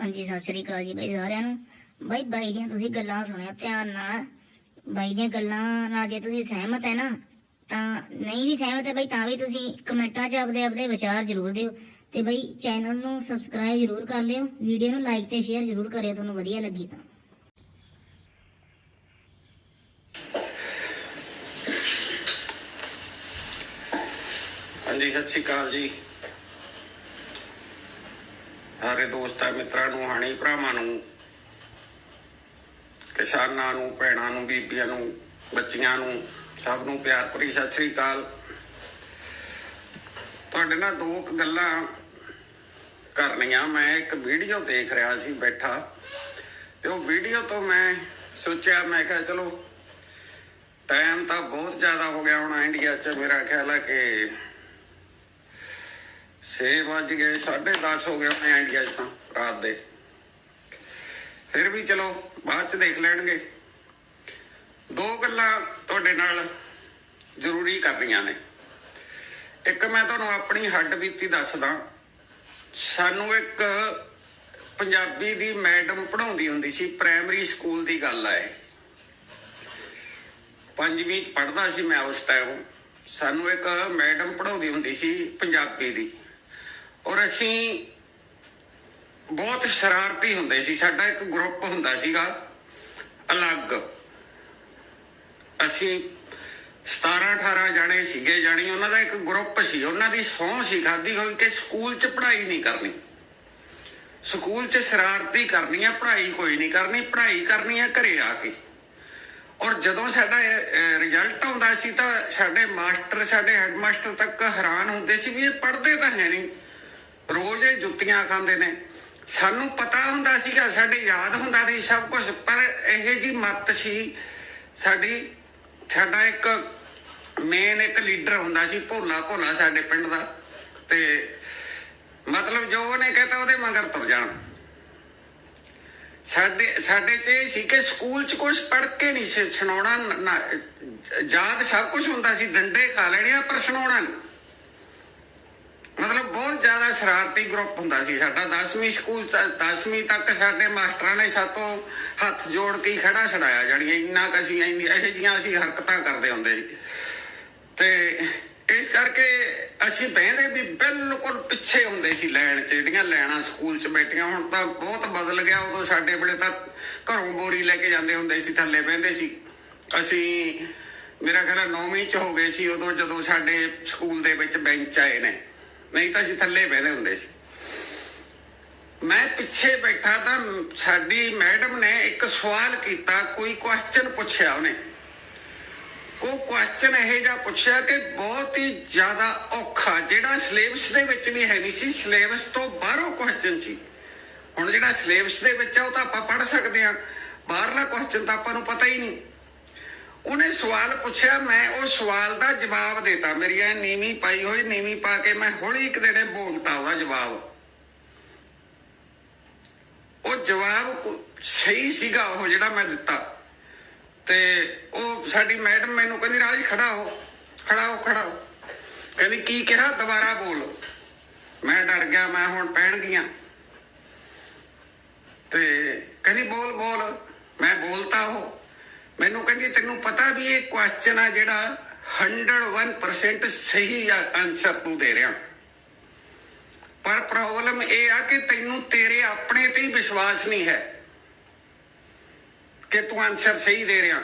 ਹਾਂਜੀ, ਸਤਿ ਸ੍ਰੀ ਅਕਾਲ ਜੀ ਬਈ ਸਾਰਿਆਂ ਨੂੰ। ਬਾਈ ਬਾਈ ਦੀਆਂ ਤੁਸੀਂ ਗੱਲਾਂ ਸੁਣਿਆ, ਧਿਆਨ ਨਾਲ। ਬਾਈ ਦੀਆਂ ਗੱਲਾਂ ਨਾਲ ਜੇ ਤੁਸੀਂ ਸਹਿਮਤ ਹੈ ਨਾ, ਤਾਂ ਨਹੀਂ ਵੀ ਸਹਿਮਤ ਹੈ ਬਾਈ, ਤਾਂ ਵੀ ਤੁਸੀਂ ਕਮੈਂਟਾਂ 'ਚ ਆਪਦੇ ਆਪਦੇ ਵਿਚਾਰ ਜ਼ਰੂਰ ਦਿਓ। ਤੇ ਬਈ, ਚੈਨਲ ਨੂੰ ਸਬਸਕ੍ਰਾਈਬ ਜ਼ਰੂਰ ਕਰ ਲਿਓ, ਵੀਡੀਓ ਨੂੰ ਲਾਈਕ ਤੇ ਸ਼ੇਅਰ ਜ਼ਰੂਰ ਕਰਿਓ, ਤੁਹਾਨੂੰ ਵਧੀਆ ਲੱਗੀ ਤਾਂ। ਹਾਂਜੀ, ਸਤਿ ਸ਼੍ਰੀ ਅਕਾਲ ਜੀ। ਸਾਰੇ ਦੋਸਤਾਂ ਮਿੱਤਰਾਂ ਨੂੰ, ਹਾਣੀ ਭਰਾਵਾਂ ਨੂੰ, ਕਿਸਾਨਾਂ ਨੂੰ, ਭੈਣਾਂ ਨੂੰ, ਬੀਬੀਆਂ ਨੂੰ, ਬੱਚੀਆਂ ਨੂੰ, ਸਭ ਨੂੰ ਪਿਆਰ ਭਰੀ ਸਤਿ ਸ਼੍ਰੀ ਅਕਾਲ। ਤੁਹਾਡੇ ਨਾਲ ਦੋ ਕੁ ਗੱਲਾਂ ਕਰਨੀਆਂ। ਮੈਂ ਇੱਕ ਵੀਡੀਓ ਦੇਖ ਰਿਹਾ ਸੀ, ਬੈਠਾ। ਤੇ ਉਹ ਵੀਡੀਓ ਤੋਂ ਮੈਂ ਸੋਚਿਆ, ਮੈਂ ਕਿਹਾ, ਚਲੋ ਟਾਈਮ ਤਾਂ ਬਹੁਤ ਜ਼ਿਆਦਾ ਹੋ ਗਿਆ ਹੁਣ ਇੰਡੀਆ 'ਚ। ਮੇਰਾ ਖਿਆਲ ਹੈ ਕਿ 6 ਵਜ ਗਏ 10:30 ਹੋ ਗਏ ਹੋਣੇ ਇੰਡੀਆ ਤਾਂ, ਰਾਤ ਦੇ। ਫਿਰ ਵੀ ਚਲੋ, ਬਾਅਦ 'ਚ ਦੇਖ ਲੈਣਗੇ। ਦੋ ਗੱਲਾਂ ਤੁਹਾਡੇ ਨਾਲ ਜ਼ਰੂਰੀ ਕਰਨੀਆਂ ਨੇ। ਇੱਕ ਮੈਂ ਤੁਹਾਨੂੰ ਆਪਣੀ ਹੱਡ ਬੀਤੀ ਦੱਸਦਾ। ਸਾਨੂੰ ਇੱਕ ਪੰਜਾਬੀ ਦੀ ਮੈਡਮ ਪੜ੍ਹਾਉਂਦੀ ਹੁੰਦੀ ਸੀ, ਪ੍ਰਾਇਮਰੀ ਸਕੂਲ ਦੀ ਗੱਲ ਆ ਇਹ। ਪੰਜਵੀਂ ਚ ਪੜ੍ਹਦਾ ਸੀ ਮੈਂ ਉਸ ਟਾਈਮ ਸਾਨੂੰ ਇੱਕ ਮੈਡਮ ਪੜ੍ਹਾਉਂਦੀ ਹੁੰਦੀ ਸੀ ਪੰਜਾਬੀ ਦੀ। ਔਰ ਅਸੀਂ ਬਹੁਤ ਸ਼ਰਾਰਤੀ ਹੁੰਦੇ ਸੀ। ਸਾਡਾ ਇੱਕ ਗਰੁੱਪ ਹੁੰਦਾ ਸੀਗਾ, ਅਲੱਗ। ਅਸੀਂ 17 18 ਜਾਣੇ ਸੀਗੇ, ਜਾਣੀ ਉਹਨਾਂ ਦਾ ਇੱਕ ਗਰੁੱਪ ਸੀ। ਉਹਨਾਂ ਦੀ ਸਹੁੰ ਸੀ ਖਾਦੀ ਹੋਈ ਕਿ ਸਕੂਲ 'ਚ ਪੜ੍ਹਾਈ ਨਹੀਂ ਕਰਨੀ। ਸਕੂਲ 'ਚ ਸ਼ਰਾਰਤੀ ਕਰਨੀ ਆ, ਪੜ੍ਹਾਈ ਕੋਈ ਨਹੀਂ ਕਰਨੀ, ਪੜ੍ਹਾਈ ਕਰਨੀ ਆ ਘਰੇ ਆ ਕੇ। ਔਰ ਜਦੋਂ ਸਾਡਾ ਰਿਜ਼ਲਟ ਆਉਂਦਾ ਸੀ ਤਾਂ ਸਾਡੇ ਮਾਸਟਰ, ਸਾਡੇ ਹੈਡਮਾਸਟਰ ਤੱਕ ਹੈਰਾਨ ਹੁੰਦੇ ਸੀ ਵੀ ਇਹ ਪੜ੍ਹਦੇ ਤਾਂ ਹੈ ਨਹੀਂ। ਰੋਜ਼ ਇਹ ਜੁੱਤੀਆਂ ਖਾਂਦੇ ਨੇ। ਸਾਨੂੰ ਪਤਾ ਹੁੰਦਾ ਸੀਗਾ, ਸਾਡੇ ਯਾਦ ਹੁੰਦਾ ਸੀ ਸਭ ਕੁਝ ਪਰ ਇਹ ਜੀ ਮੱਤ ਸੀ, ਸਾਡੀ, ਸਾਡਾ ਇੱਕ ਮੇਨ ਇੱਕ ਲੀਡਰ ਹੁੰਦਾ ਸੀ, ਭੋਲਾ ਭੋਲਾ ਸਾਡੇ ਪਿੰਡ ਦਾ। ਤੇ ਮਤਲਬ ਜੋ ਉਹਨੇ ਕਹਤਾ ਉਹਦੇ ਮਗਰ ਤੁਰ ਜਾਣਾ। ਸਾਡੇ ਸਾਡੇ ਚ ਇਹ ਸੀ ਕਿ ਸਕੂਲ ਚ ਕੁਝ ਪੜ੍ਹ ਕੇ ਨਹੀਂ ਸੀ, ਸੁਣਾਉਣਾ ਨਾ- ਯਾਦ ਸਭ ਕੁਝ ਹੁੰਦਾ ਸੀ, ਡੰਡੇ ਖਾ ਲੈਣੇ ਆ, ਪਰ ਸੁਣਾਉਣਾ ਨਹੀਂ। ਮਤਲਬ ਬਹੁਤ ਜ਼ਿਆਦਾ ਸ਼ਰਾਰਤੀ ਗਰੁੱਪ ਹੁੰਦਾ ਸੀ ਸਾਡਾ। 10ਵੀਂ ਸਕੂਲ 10ਵੀਂ ਤੱਕ ਸਾਡੇ ਮਾਸਟਰਾਂ ਨੇ ਸਾਤੋਂ ਹੱਥ ਜੋੜ ਕੇ ਖੜਾ ਛਡਾਇਆ, ਜਾਣੀ ਇੰਨਾ ਕੁ ਅਸੀਂ ਇਹੋ ਜਿਹੀਆਂ ਅਸੀਂ ਹਰਕਤਾਂ ਕਰਦੇ ਹੁੰਦੇ ਸੀ। ਤੇ ਇਸ ਕਰਕੇ ਅਸੀਂ ਬਹਿੰਦੇ ਵੀ ਬਿਲਕੁਲ ਪਿੱਛੇ ਹੁੰਦੇ ਸੀ ਲਾਈਨ 'ਚ, ਜਿਹੜੀਆਂ ਲੈਣਾ ਸਕੂਲ 'ਚ ਬੈਠੀਆਂ, ਹੁਣ ਤਾਂ ਬਹੁਤ ਬਦਲ ਗਿਆ। ਉਦੋਂ ਸਾਡੇ ਵੇਲੇ ਤਾਂ ਘਰੋਂ ਬੋਰੀ ਲੈ ਕੇ ਜਾਂਦੇ ਹੁੰਦੇ ਸੀ, ਥੱਲੇ ਬਹਿੰਦੇ ਸੀ। ਅਸੀਂ, ਮੇਰਾ ਖਿਆਲ ਹੈ ਨੌਵੀਂ 'ਚ ਹੋ ਗਏ ਸੀ, ਉਦੋਂ ਜਦੋਂ ਸਾਡੇ ਸਕੂਲ ਦੇ ਵਿੱਚ ਬੈਂਚ ਆਏ ਨੇ। ਨਹੀਂ ਤਾਂ ਅਸੀਂ ਥੱਲੇ ਬਹਿੰਦੇ ਹੁੰਦੇ ਸੀ। ਮੈਂ ਪਿੱਛੇ ਬੈਠਾ ਤਾਂ ਸਾਡੀ ਮੈਡਮ ਨੇ ਇੱਕ ਸਵਾਲ ਕੀਤਾ, ਕੋਈ ਕੁਐਸਚਨ ਪੁੱਛਿਆ ਉਹਨੇ। ਉਹ ਕੁਐਸਚਨ ਇਹ ਜਿਹਾ ਪੁੱਛਿਆ ਕਿ ਬਹੁਤ ਹੀ ਜ਼ਿਆਦਾ ਔਖਾ, ਜਿਹੜਾ ਸਿਲੇਬਸ ਦੇ ਵਿੱਚ ਵੀ ਹੈ ਨਹੀਂ ਸੀ ਸਿਲੇਬਸ ਤੋਂ ਬਾਹਰੋਂ ਕੁਐਸਚਨ ਸੀ। ਹੁਣ ਜਿਹੜਾ ਸਿਲੇਬਸ ਦੇ ਵਿੱਚ ਆ, ਉਹ ਤਾਂ ਆਪਾਂ ਪੜ੍ਹ ਸਕਦੇ ਆ ਬਾਹਰਲਾ ਕੁਐਸਚਨ ਤਾਂ ਆਪਾਂ ਨੂੰ ਪਤਾ ਹੀ ਨਹੀਂ। ਉਹਨੇ ਸਵਾਲ ਪੁੱਛਿਆ, ਮੈਂ ਉਹ ਸਵਾਲ ਦਾ ਜਵਾਬ ਦੇਤਾ। ਮੇਰੀ ਇਹ ਨੀਵੀਂ ਪਾਈ ਹੋਈ, ਨੀਵੀਂ ਪਾ ਕੇ ਮੈਂ ਹੌਲੀ ਇੱਕ ਦੇਣੇ ਬੋਲਤਾ ਉਹਦਾ ਜਵਾਬ। ਉਹ ਜਵਾਬ ਸਹੀ ਸੀਗਾ ਉਹ ਜਿਹੜਾ ਮੈਂ ਦਿੱਤਾ। ਤੇ ਉਹ ਸਾਡੀ ਮੈਡਮ ਮੈਨੂੰ ਕਹਿੰਦੀ, ਰਾਜ ਖੜਾ ਹੋ ਖੜਾ ਹੋ ਖੜਾ ਹੋ ਕਹਿੰਦੀ, ਕੀ ਕਿਹਾ? ਦੁਬਾਰਾ ਬੋਲ। ਮੈਂ ਡਰ ਗਿਆ, ਮੈਂ ਹੁਣ ਪੈਣ ਗਿਆ ਤੇ ਕਹਿੰਦੀ, ਬੋਲ ਬੋਲ। ਮੈਂ ਬੋਲਤਾ ਉਹ। ਮੈਨੂੰ ਕਹਿੰਦੀ, ਤੈਨੂੰ ਪਤਾ ਵੀ ਇਹ ਕੁਐਸਚਨ ਆ ਜਿਹੜਾ 101% ਸਹੀ ਆਨਸਰ ਤੂੰ ਦੇ ਰਿਹਾ। ਪਰ ਪ੍ਰੋਬਲਮ ਇਹ ਆ ਕਿ ਤੈਨੂੰ ਤੇਰੇ ਆਪਣੇ ਤੇ ਹੀ ਵਿਸ਼ਵਾਸ ਨਹੀਂ ਹੈ ਕਿ ਤੂੰ ਆਨਸਰ ਸਹੀ ਦੇ ਰਿਹਾ।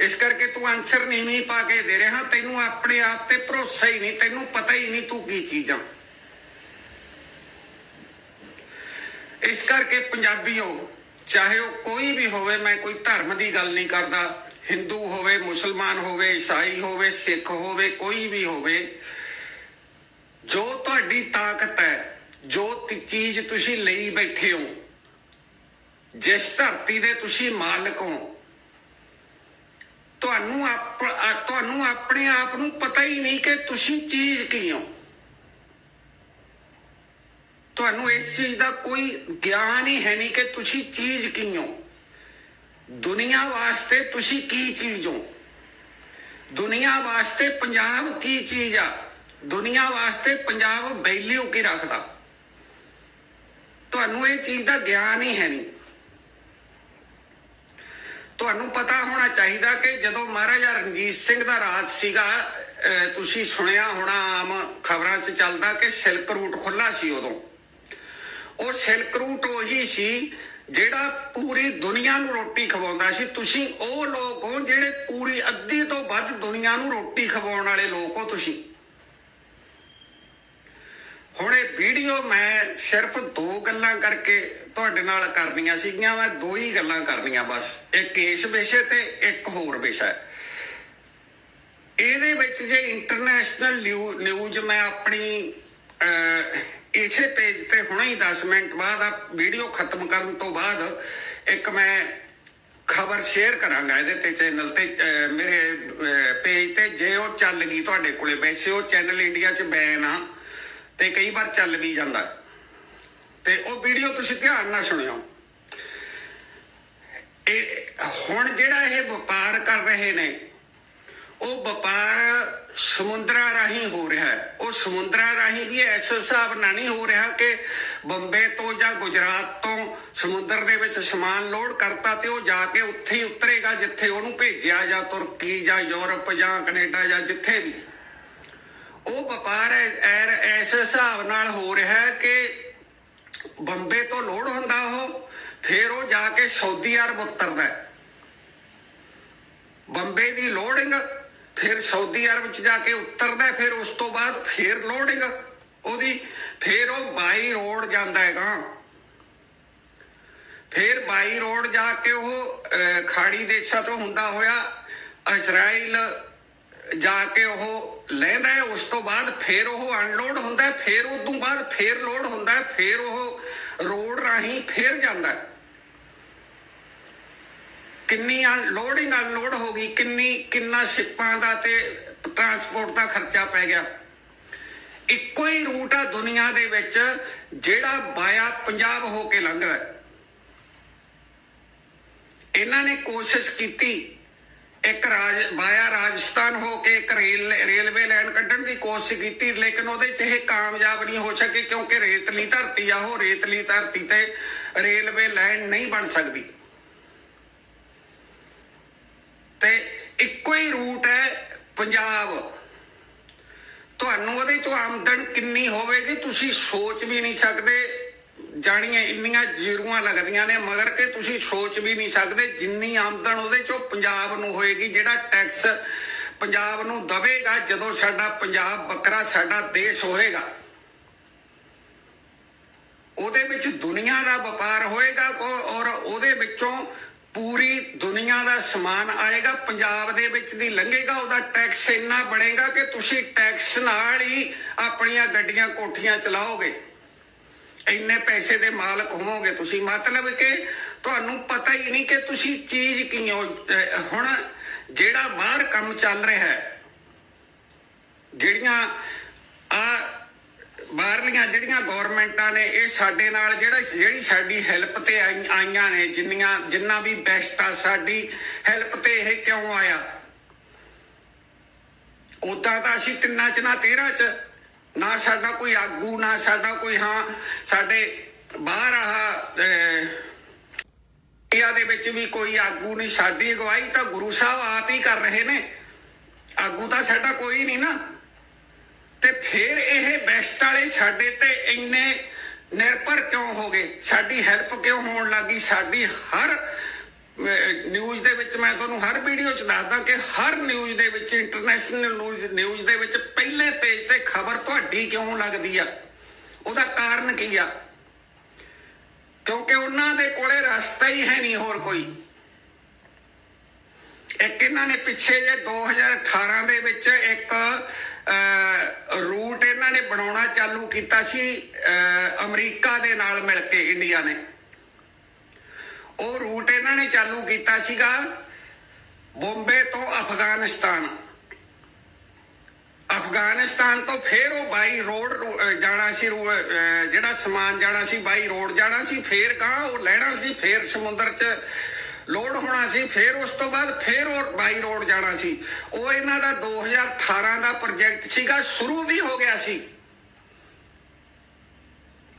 ਇਸ ਕਰਕੇ ਤੂੰ ਆਨਸਰ ਨਹੀਂ ਨਹੀਂ ਪਾ ਕੇ ਦੇ ਰਿਹਾ। ਤੈਨੂੰ ਆਪਣੇ ਆਪ ਤੇ ਭਰੋਸਾ ਹੀ ਨਹੀਂ, ਤੈਨੂੰ ਪਤਾ ਹੀ ਨਹੀਂ ਤੂੰ ਕੀ ਚੀਜ਼ਾਂ। ਇਸ ਕਰਕੇ ਪੰਜਾਬੀਓ ਚਾਹੇ ਉਹ ਕੋਈ ਵੀ ਹੋਵੇ, ਮੈਂ ਕੋਈ ਧਰਮ ਦੀ ਗੱਲ ਨਹੀਂ ਕਰਦਾ। ਹਿੰਦੂ ਹੋਵੇ, ਮੁਸਲਮਾਨ ਹੋਵੇ, ਈਸਾਈ ਹੋਵੇ, ਸਿੱਖ ਹੋਵੇ, ਕੋਈ ਵੀ ਹੋਵੇ, ਜੋ ਤੁਹਾਡੀ ਤਾਕਤ ਹੈ, ਜੋ ਚੀਜ਼ ਤੁਸੀਂ ਲਈ ਬੈਠੇ ਹੋ, ਜਿਸ ਧਰਤੀ ਦੇ ਤੁਸੀਂ ਮਾਲਕ ਹੋ, ਤੁਹਾਨੂੰ ਆਪ ਤੁਹਾਨੂੰ ਆਪਣੇ ਆਪ ਨੂੰ ਪਤਾ ਹੀ ਨਹੀਂ ਕਿ ਤੁਸੀਂ ਚੀਜ਼ ਕੀ ਹੋ। ਤੁਹਾਨੂੰ ਇਸ ਚੀਜ਼ ਦਾ ਕੋਈ ਗਿਆਨ ਹੀ ਹੈ ਨਹੀਂ ਕਿ ਤੁਸੀਂ ਚੀਜ਼ ਕੀ ਹੋ। ਦੁਨੀਆ ਵਾਸਤੇ ਤੁਸੀਂ ਕੀ ਚੀਜ਼ ਹੋ? ਦੁਨੀਆ ਵਾਸਤੇ ਪੰਜਾਬ ਕੀ ਚੀਜ਼ ਆ? ਦੁਨੀਆ ਵਾਸਤੇ ਪੰਜਾਬ ਵੈਲਿਊ ਕੀ ਰੱਖਦਾ? ਤੁਹਾਨੂੰ ਇਹ ਚੀਜ਼ ਦਾ ਗਿਆਨ ਹੀ ਹੈ ਨਹੀਂ। ਤੁਹਾਨੂੰ ਪਤਾ ਹੋਣਾ ਚਾਹੀਦਾ ਕਿ ਜਦੋਂ ਮਹਾਰਾਜਾ ਰਣਜੀਤ ਸਿੰਘ ਦਾ ਰਾਜ ਸੀਗਾ ਤੁਸੀਂ ਸੁਣਿਆ ਹੋਣਾ ਆਮ ਖਬਰਾਂ 'ਚ ਚੱਲਦਾ ਕਿ ਸਿਲਕ ਰੂਟ ਖੁੱਲਾ ਸੀ ਉਦੋਂ। ਉਹ ਸਿਲਕ ਰੂਟ ਉਹੀ ਸੀ ਜਿਹੜਾ ਪੂਰੀ ਦੁਨੀਆ ਨੂੰ ਰੋਟੀ ਖਵਾਉਂਦਾ ਸੀ। ਤੁਸੀਂ ਉਹ ਲੋਕ ਹੋ ਜਿਹੜੇ ਪੂਰੀ ਅੱਧੀ ਤੋਂ ਵੱਧ ਦੁਨੀਆ ਨੂੰ ਰੋਟੀ ਖਵਾਉਣ ਵਾਲੇ ਲੋਕ ਹੋ ਤੁਸੀਂ। ਹੁਣ ਇਹ ਵੀਡੀਓ ਮੈਂ ਸਿਰਫ ਦੋ ਗੱਲਾਂ ਕਰਕੇ ਤੁਹਾਡੇ ਨਾਲ ਕਰਨੀਆਂ ਸੀਗੀਆਂ ਮੈਂ ਦੋ ਹੀ ਗੱਲਾਂ ਕਰਨੀਆਂ ਬਸ। ਇੱਕ ਇਸ ਵਿਸ਼ੇ ਤੇ ਇੱਕ ਹੋਰ ਵਿਸ਼ਾ ਇਹਦੇ ਵਿੱਚ ਜੇ ਇੰਟਰਨੈਸ਼ਨਲ ਨਿਊਜ਼ ਮੈਂ ਆਪਣੀ ਅਹ, ਇਸੇ ਪੇਜ ਤੇ ਹੁਣੇ ਹੀ 10 ਮਿੰਟ ਬਾਅਦ ਆ ਵੀਡੀਓ ਖਤਮ ਕਰਨ ਤੋਂ ਬਾਅਦ ਇੱਕ ਮੈਂ ਖਬਰ ਸ਼ੇਅਰ ਕਰਾਂਗਾ ਇਹਦੇ ਤੇ ਚੈਨਲ ਤੇ ਮੇਰੇ ਪੇਜ ਤੇ, ਜੇ ਉਹ ਚੱਲ ਗਈ ਤੁਹਾਡੇ ਕੋਲੇ, ਵੈਸੇ ਉਹ ਚੈਨਲ ਇੰਡੀਆ 'ਚ ਬੈਨ ਆ ਤੇ ਕਈ ਵਾਰ ਚੱਲ ਵੀ ਜਾਂਦਾ। ਤੇ ਉਹ ਵੀਡੀਓ ਤੁਸੀਂ ਧਿਆਨ ਨਾਲ ਸੁਣਿਓ। ਇਹ, ਹੁਣ ਜਿਹੜਾ ਇਹ ਵਪਾਰ ਕਰ ਰਹੇ ਨੇ, ਉਹ ਵਪਾਰ ਸਮੁੰਦਰਾਂ ਰਾਹੀਂ ਹੋ ਰਿਹਾ ਹੈ। ਉਹ ਸਮੁੰਦਰਾਂ ਰਾਹੀਂ ਵੀ ਇਸ ਹਿਸਾਬ ਨਾਲ ਨਹੀਂ ਹੋ ਰਿਹਾ ਕਿ ਬੰਬੇ ਤੋਂ ਜਾਂ ਗੁਜਰਾਤ ਤੋਂ ਸਮੁੰਦਰ ਦੇ ਵਿੱਚ ਸਮਾਨ ਲੋਡ ਕਰਤਾ ਤੇ ਉਹ ਜਾ ਕੇ ਉੱਥੇ ਹੀ ਉਤਰੇਗਾ ਜਿੱਥੇ ਉਹਨੂੰ ਭੇਜਿਆ ਜਾਂ ਤੁਰਕੀ ਜਾਂ ਯੂਰਪ ਜਾਂ ਕੈਨੇਡਾ ਜਾਂ ਜਿੱਥੇ ਵੀ। ਉਹ ਵਪਾਰ ਇਸ ਹਿਸਾਬ ਨਾਲ ਹੋ ਰਿਹਾ ਹੈ ਕਿ ਬੰਬੇ ਤੋਂ ਲੋਡ ਹੁੰਦਾ ਉਹ, ਫਿਰ ਉਹ ਜਾ ਕੇ ਸਾਊਦੀ ਅਰਬ ਉਤਰਦਾ ਬੰਬੇ ਦੀ ਲੋਡਿੰਗ ਫਿਰ ਸਾਊਦੀ ਅਰਬ ਚ ਜਾ ਕੇ ਉਤਰਦਾ ਫਿਰ ਉਸ ਤੋਂ ਬਾਅਦ ਫਿਰ ਲੋਡਿੰਗ ਉਹਦੀ ਫਿਰ ਉਹ ਬਾਈ ਰੋਡ ਜਾਂਦਾ ਹੈਗਾ ਫਿਰ ਬਾਈ ਰੋਡ ਜਾ ਕੇ ਉਹ ਅਹ, ਖਾੜੀ ਦੇਸ਼ਾਂ ਤੋਂ ਹੁੰਦਾ ਹੋਇਆ ਇਜ਼ਰਾਈਲ ਜਾ ਕੇ ਉਹ ਲੈਂਦਾ ਹੈ ਉਸ ਤੋਂ ਬਾਅਦ ਫਿਰ ਉਹ ਅਨਲੋਡ ਹੁੰਦਾ ਹੈ, ਫਿਰ ਉਸ ਤੋਂ ਬਾਅਦ ਫਿਰ ਲੋਡ ਹੁੰਦਾ ਹੈ, ਫਿਰ ਉਹ ਰੋਡ ਰਾਹੀਂ ਫਿਰ ਜਾਂਦਾ ਹੈ। ਕਿੰਨੀ ਲੋਡਿੰਗ ਅਨਲੋਡ ਹੋ ਗਈ, ਕਿੰਨੀ, ਕਿੰਨਾ ਸ਼ਿਪਾਂ ਦਾ ਤੇ ਟਰਾਂਸਪੋਰਟ ਦਾ ਖਰਚਾ ਪੈ ਗਿਆ। ਇੱਕੋ ਹੀ ਰੂਟ ਆ ਦੁਨੀਆ ਦੇ ਵਿੱਚ ਜਿਹੜਾ ਬਾਇਆ ਪੰਜਾਬ ਹੋ ਕੇ ਲੰਘਦਾ ਹੈ ਇਹਨਾਂ ਨੇ ਕੋਸ਼ਿਸ਼ ਕੀਤੀ, ਇੱਕ ਰਾਜ, ਬਾਇਆ ਰਾਜਸਥਾਨ ਹੋ ਕੇ ਇੱਕ ਰੇਲ, ਰੇਲਵੇ ਲਾਈਨ ਕੱਢਣ ਦੀ ਕੋਸ਼ਿਸ਼ ਕੀਤੀ, ਲੇਕਿਨ ਉਹਦੇ 'ਚ ਇਹ ਕਾਮਯਾਬ ਨਹੀਂ ਹੋ ਸਕੇ ਕਿਉਂਕਿ ਰੇਤਲੀ ਧਰਤੀ ਆ, ਉਹ ਰੇਤਲੀ ਧਰਤੀ ਤੇ ਰੇਲਵੇ ਲਾਈਨ ਨਹੀਂ ਬਣ ਸਕਦੀ। ਤੇ ਇੱਕੋ ਹੀ ਰੂਟ ਹੈ ਪੰਜਾਬ। ਤੁਹਾਨੂੰ ਉਹਦੇ ਚੋਂ ਆਮਦਨ ਕਿੰਨੀ ਹੋਵੇਗੀ ਤੁਸੀਂ ਸੋਚ ਵੀ ਨਹੀਂ ਸਕਦੇ। ਜਾਣੀਆਂ ਇੰਨੀਆਂ ਜ਼ੀਰੋਆਂ ਲੱਗਦੀਆਂ ਨੇ, ਮਗਰ ਕਿ ਤੁਸੀਂ ਸੋਚ ਵੀ ਨਹੀਂ ਸਕਦੇ ਜਿੰਨੀ ਆਮਦਨ ਉਹਦੇ ਚੋਂ ਪੰਜਾਬ ਨੂੰ ਹੋਏਗੀ, ਜਿਹੜਾ ਟੈਕਸ ਪੰਜਾਬ ਨੂੰ ਦਵੇਗਾ, ਜਦੋਂ ਸਾਡਾ ਪੰਜਾਬ ਵੱਖਰਾ ਸਾਡਾ ਦੇਸ਼ ਹੋਏਗਾ। ਉਹਦੇ ਵਿੱਚ ਦੁਨੀਆ ਦਾ ਵਪਾਰ ਹੋਏਗਾ ਔਰ ਉਹਦੇ ਵਿੱਚੋਂ ਪੂਰੀ ਦੁਨੀਆ ਦਾ ਸਮਾਨ ਆਏਗਾ, ਪੰਜਾਬ ਦੇ ਵਿੱਚ ਦੀ ਲੰਘੇਗਾ, ਉਹਦਾ ਟੈਕਸ ਇੰਨਾ ਬਣੇਗਾ ਕਿ ਤੁਸੀਂ ਟੈਕਸ ਨਾਲ ਹੀ ਆਪਣੀਆਂ ਗੱਡੀਆਂ, ਕੋਠੀਆਂ ਚਲਾਓਗੇ। ਇੰਨੇ ਪੈਸੇ ਦੇ ਮਾਲਕ ਹੋਵੋਗੇ ਤੁਸੀਂ। ਮਤਲਬ ਕਿ ਤੁਹਾਨੂੰ ਪਤਾ ਹੀ ਨਹੀਂ ਕਿ ਤੁਸੀਂ ਚੀਜ਼ ਕੀ ਹੋ ਹੁਣ ਜਿਹੜਾ ਬਾਹਰ ਕੰਮ ਚੱਲ ਰਿਹਾ ਹੈ, ਜਿਹੜੀਆਂ ਆ ਬਾਹਰਲੀਆਂ ਜਿਹੜੀਆਂ ਗਵਰਨਮੈਂਟਾਂ ਨੇ, ਇਹ ਸਾਡੇ ਨਾਲ ਜਿਹੜਾ ਜਿਹੜੀ ਸਾਡੀ ਹੈਲਪ ਤੇ ਆਈਆਂ ਨੇ, ਜਿੰਨੀਆਂ ਜਿੰਨਾ ਵੀ ਬੈਸਟ ਆ, ਸਾਡੀ ਹੈਲਪ ਤੇ ਇਹ ਕਿਉਂ ਆਇਆ? ਉਦਾਂ ਤਾਂ ਅਸੀਂ ਤਿੰਨਾਂ ਚ ਨਾ ਤੇਰਾਂ ਚ। ਨਾ ਸਾਡਾ ਕੋਈ ਆਗੂ, ਨਾ ਸਾਡਾ ਕੋਈ ਹਾਂ। ਸਾਡੇ ਬਾਹਰ ਆਹ ਇੰਡੀਆ ਦੇ ਵਿੱਚ ਵੀ ਕੋਈ ਆਗੂ ਨਹੀਂ। ਸਾਡੀ ਅਗਵਾਈ ਤਾਂ ਗੁਰੂ ਸਾਹਿਬ ਆਪ ਹੀ ਕਰ ਰਹੇ ਨੇ। ਆਗੂ ਤਾਂ ਸਾਡਾ ਕੋਈ ਨਹੀਂ ਨਾ। ਤੇ ਫਿਰ ਇਹ ਬੈਸਟ ਵਾਲੇ ਸਾਡੇ ਤੇ ਇੰਨੇ ਨਿਰਭਰ ਕਿਉਂ ਹੋ ਗਏ? ਸਾਡੀ ਹੈਲਪ ਕਿਉਂ ਹੋਣ ਲੱਗੀ? ਸਾਡੀ ਹਰ ਨਿਊਜ਼ ਦੇ ਵਿੱਚ ਮੈਂ ਤੁਹਾਨੂੰ ਹਰ ਵੀਡੀਓ 'ਚ ਦੱਸਦਾ ਕਿ ਹਰ ਨਿਊਜ਼ ਦੇ ਵਿੱਚ ਇੰਟਰਨੈਸ਼ਨਲ ਨਿਊਜ਼ ਨਿਊਜ਼ ਦੇ ਵਿੱਚ ਪਹਿਲੇ ਪੇਜ ਤੇ ਖਬਰ ਤੁਹਾਡੀ ਕਿਉਂ ਲੱਗਦੀ ਆ? ਉਹਦਾ ਕਾਰਨ ਕੀ ਆ? ਕਿਉਂਕਿ ਉਹਨਾਂ ਦੇ ਕੋਲੇ ਰਸਤਾ ਹੀ ਹੈ ਨਹੀਂ ਹੋਰ ਕੋਈ। ਇੱਕ ਇਹਨਾਂ ਨੇ ਪਿੱਛੇ ਜੇ 2018 ਦੇ ਵਿੱਚ ਇੱਕ ਰੂਟ ਇਹਨਾਂ ਨੇ ਬਣਾਉਣਾ ਚਾਲੂ ਕੀਤਾ ਸੀ ਅਮਰੀਕਾ ਦੇ ਨਾਲ ਮਿਲ ਕੇ, ਇੰਡੀਆ ਨੇ। ਉਹ ਰੂਟ ਇਹਨਾਂ ਨੇ ਚਾਲੂ ਕੀਤਾ ਸੀਗਾ ਬੰਬੇ ਤੋਂ ਅਫਗਾਨਿਸਤਾਨ। ਅਫਗਾਨਿਸਤਾਨ ਤੋਂ ਫੇਰ ਉਹ ਬਾਈ ਰੋਡ ਜਾਣਾ ਸੀ ਜਿਹੜਾ ਸਮਾਨ ਜਾਣਾ ਸੀ, ਬਾਈ ਰੋਡ ਜਾਣਾ ਸੀ, ਫੇਰ ਕਹਾਂ ਉਹ ਲੈਣਾ ਸੀ, ਫੇਰ ਸਮੁੰਦਰ 'ਚ ਲੋਡ ਹੋਣਾ ਸੀ, ਫਿਰ ਉਸ ਤੋਂ ਬਾਅਦ ਫਿਰ ਉਹ ਬਾਈ ਰੋਡ ਜਾਣਾ ਸੀ। ਉਹ ਇਹਨਾਂ ਦਾ 2018 ਦਾ ਪ੍ਰੋਜੈਕਟ ਸੀਗਾ, ਸ਼ੁਰੂ ਵੀ ਹੋ ਗਿਆ ਸੀ।